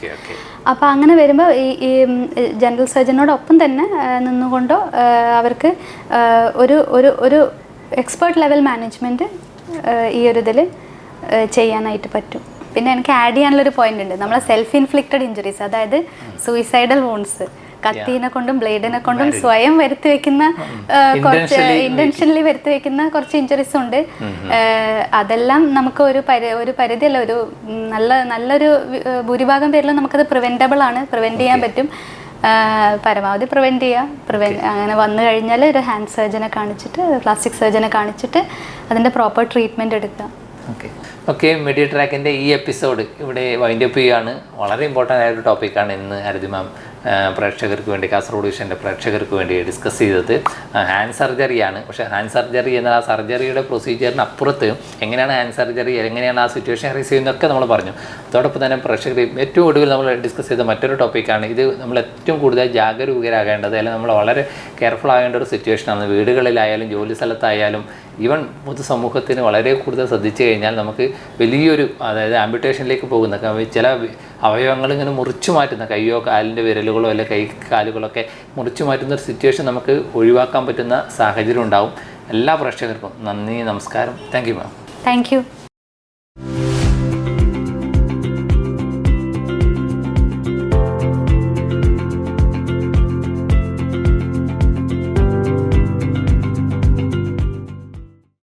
അപ്പോൾ അങ്ങനെ വരുമ്പോൾ ഈ ഈ ജനറൽ സർജനോടൊപ്പം തന്നെ നിന്നുകൊണ്ടോ അവർക്ക് ഒരു ഒരു ഒരു എക്സ്പേർട്ട് ലെവൽ മാനേജ്മെന്റ് ഈ ഒരു ഇതിൽ ചെയ്യാനായിട്ട് പറ്റും. പിന്നെ എനിക്ക് ആഡ് ചെയ്യാനുള്ളൊരു പോയിന്റ് ഉണ്ട്. നമ്മളെ സെൽഫ് ഇൻഫ്ലിക്റ്റഡ് ഇഞ്ചുറീസ് അതായത് സൂയിസൈഡൽ വോൺസ് കത്തീനെ കൊണ്ടും ബ്ലേഡിനെ കൊണ്ടും സ്വയം വരുത്തി വെക്കുന്ന ആ, കുറച്ച് ഇന്റൻഷനലി വരുത്തി വെക്കുന്ന കുറച്ച് ഇഞ്ചുറീസ് ഉണ്ട്. അതെല്ലാം നമുക്ക് ഒരു ഒരു പരിധിയല്ല ഒരു നല്ല നല്ലൊരു ഭൂരിഭാഗം പേരിലും നമുക്കത് പ്രിവെന്റബിൾ ആണ്. പ്രിവെന്റ് ചെയ്യാൻ പറ്റും. പരമാവധി പ്രിവെന്റ് ചെയ്യാം. പ്രിവെൻ അങ്ങനെ വന്നു കഴിഞ്ഞാൽ ഒരു ഹാൻഡ് സർജനെ കാണിച്ചിട്ട് പ്ലാസ്റ്റിക് സർജനെ കാണിച്ചിട്ട് അതിന്റെ പ്രോപ്പർ ട്രീറ്റ്മെന്റ് എടുക്കുക ഓക്കെ ഓക്കെ മെഡിയ ട്രാക്കിന്റെ ഈ എപ്പിസോഡ് ഇവിടെ വൈൻഡപ്പ് ചെയ്യുകയാണ്. വളരെ ഇമ്പോർട്ടന്റ് ആയ ഒരു ടോപ്പിക്കാണ് ഇന്ന് അരതി മാം പ്രേക്ഷകർക്ക് വേണ്ടി കാസർഗോഡ് വിഷന്റെ പ്രേക്ഷകർക്ക് വേണ്ടി ഡിസ്കസ് ചെയ്തത്. ഹാൻഡ് സർജറിയാണ് പക്ഷേ ഹാൻഡ് സർജറി എന്ന ആ സർജറിയുടെ പ്രൊസീജിയറിന് അപ്പുറത്ത് എങ്ങനെയാണ് ഹാൻഡ് സർജറി എങ്ങനെയാണ് ആ സിറ്റുവേഷൻ റേസ് ചെയ്യുന്നതൊക്കെ നമ്മൾ പറഞ്ഞു. അതോടൊപ്പം തന്നെ പ്രേക്ഷകർ ഏറ്റവും ഒടുവിൽ നമ്മൾ ഡിസ്കസ് ചെയ്ത മറ്റൊരു ടോപ്പിക്കാണ് ഇത് നമ്മൾ ഏറ്റവും കൂടുതൽ ജാഗരൂകരാകേണ്ടത് അല്ലെങ്കിൽ നമ്മൾ വളരെ കെയർഫുൾ ആകേണ്ട ഒരു സിറ്റുവേഷനാണ് വീടുകളിലായാലും ജോലി സ്ഥലത്തായാലും ഈവൻ പൊതുസമൂഹത്തിന് വളരെ കൂടുതൽ ശ്രദ്ധിച്ചു കഴിഞ്ഞാൽ നമുക്ക് വലിയൊരു അതായത് ആംബിറ്റേഷനിലേക്ക് പോകുന്ന ചില അവയവങ്ങൾ ഇങ്ങനെ മുറിച്ചു മാറ്റുന്ന കയ്യോ കാലിന്റെ വിരലുകളോ അല്ലെ കൈ കാലുകളൊക്കെ മുറിച്ചു മാറ്റുന്ന ഒരു സിറ്റുവേഷൻ നമുക്ക് ഒഴിവാക്കാൻ പറ്റുന്ന സാഹചര്യം ഉണ്ടാവും. എല്ലാ പ്രേക്ഷകർക്കും നന്ദി നമസ്കാരം. Thank you ma'am thank you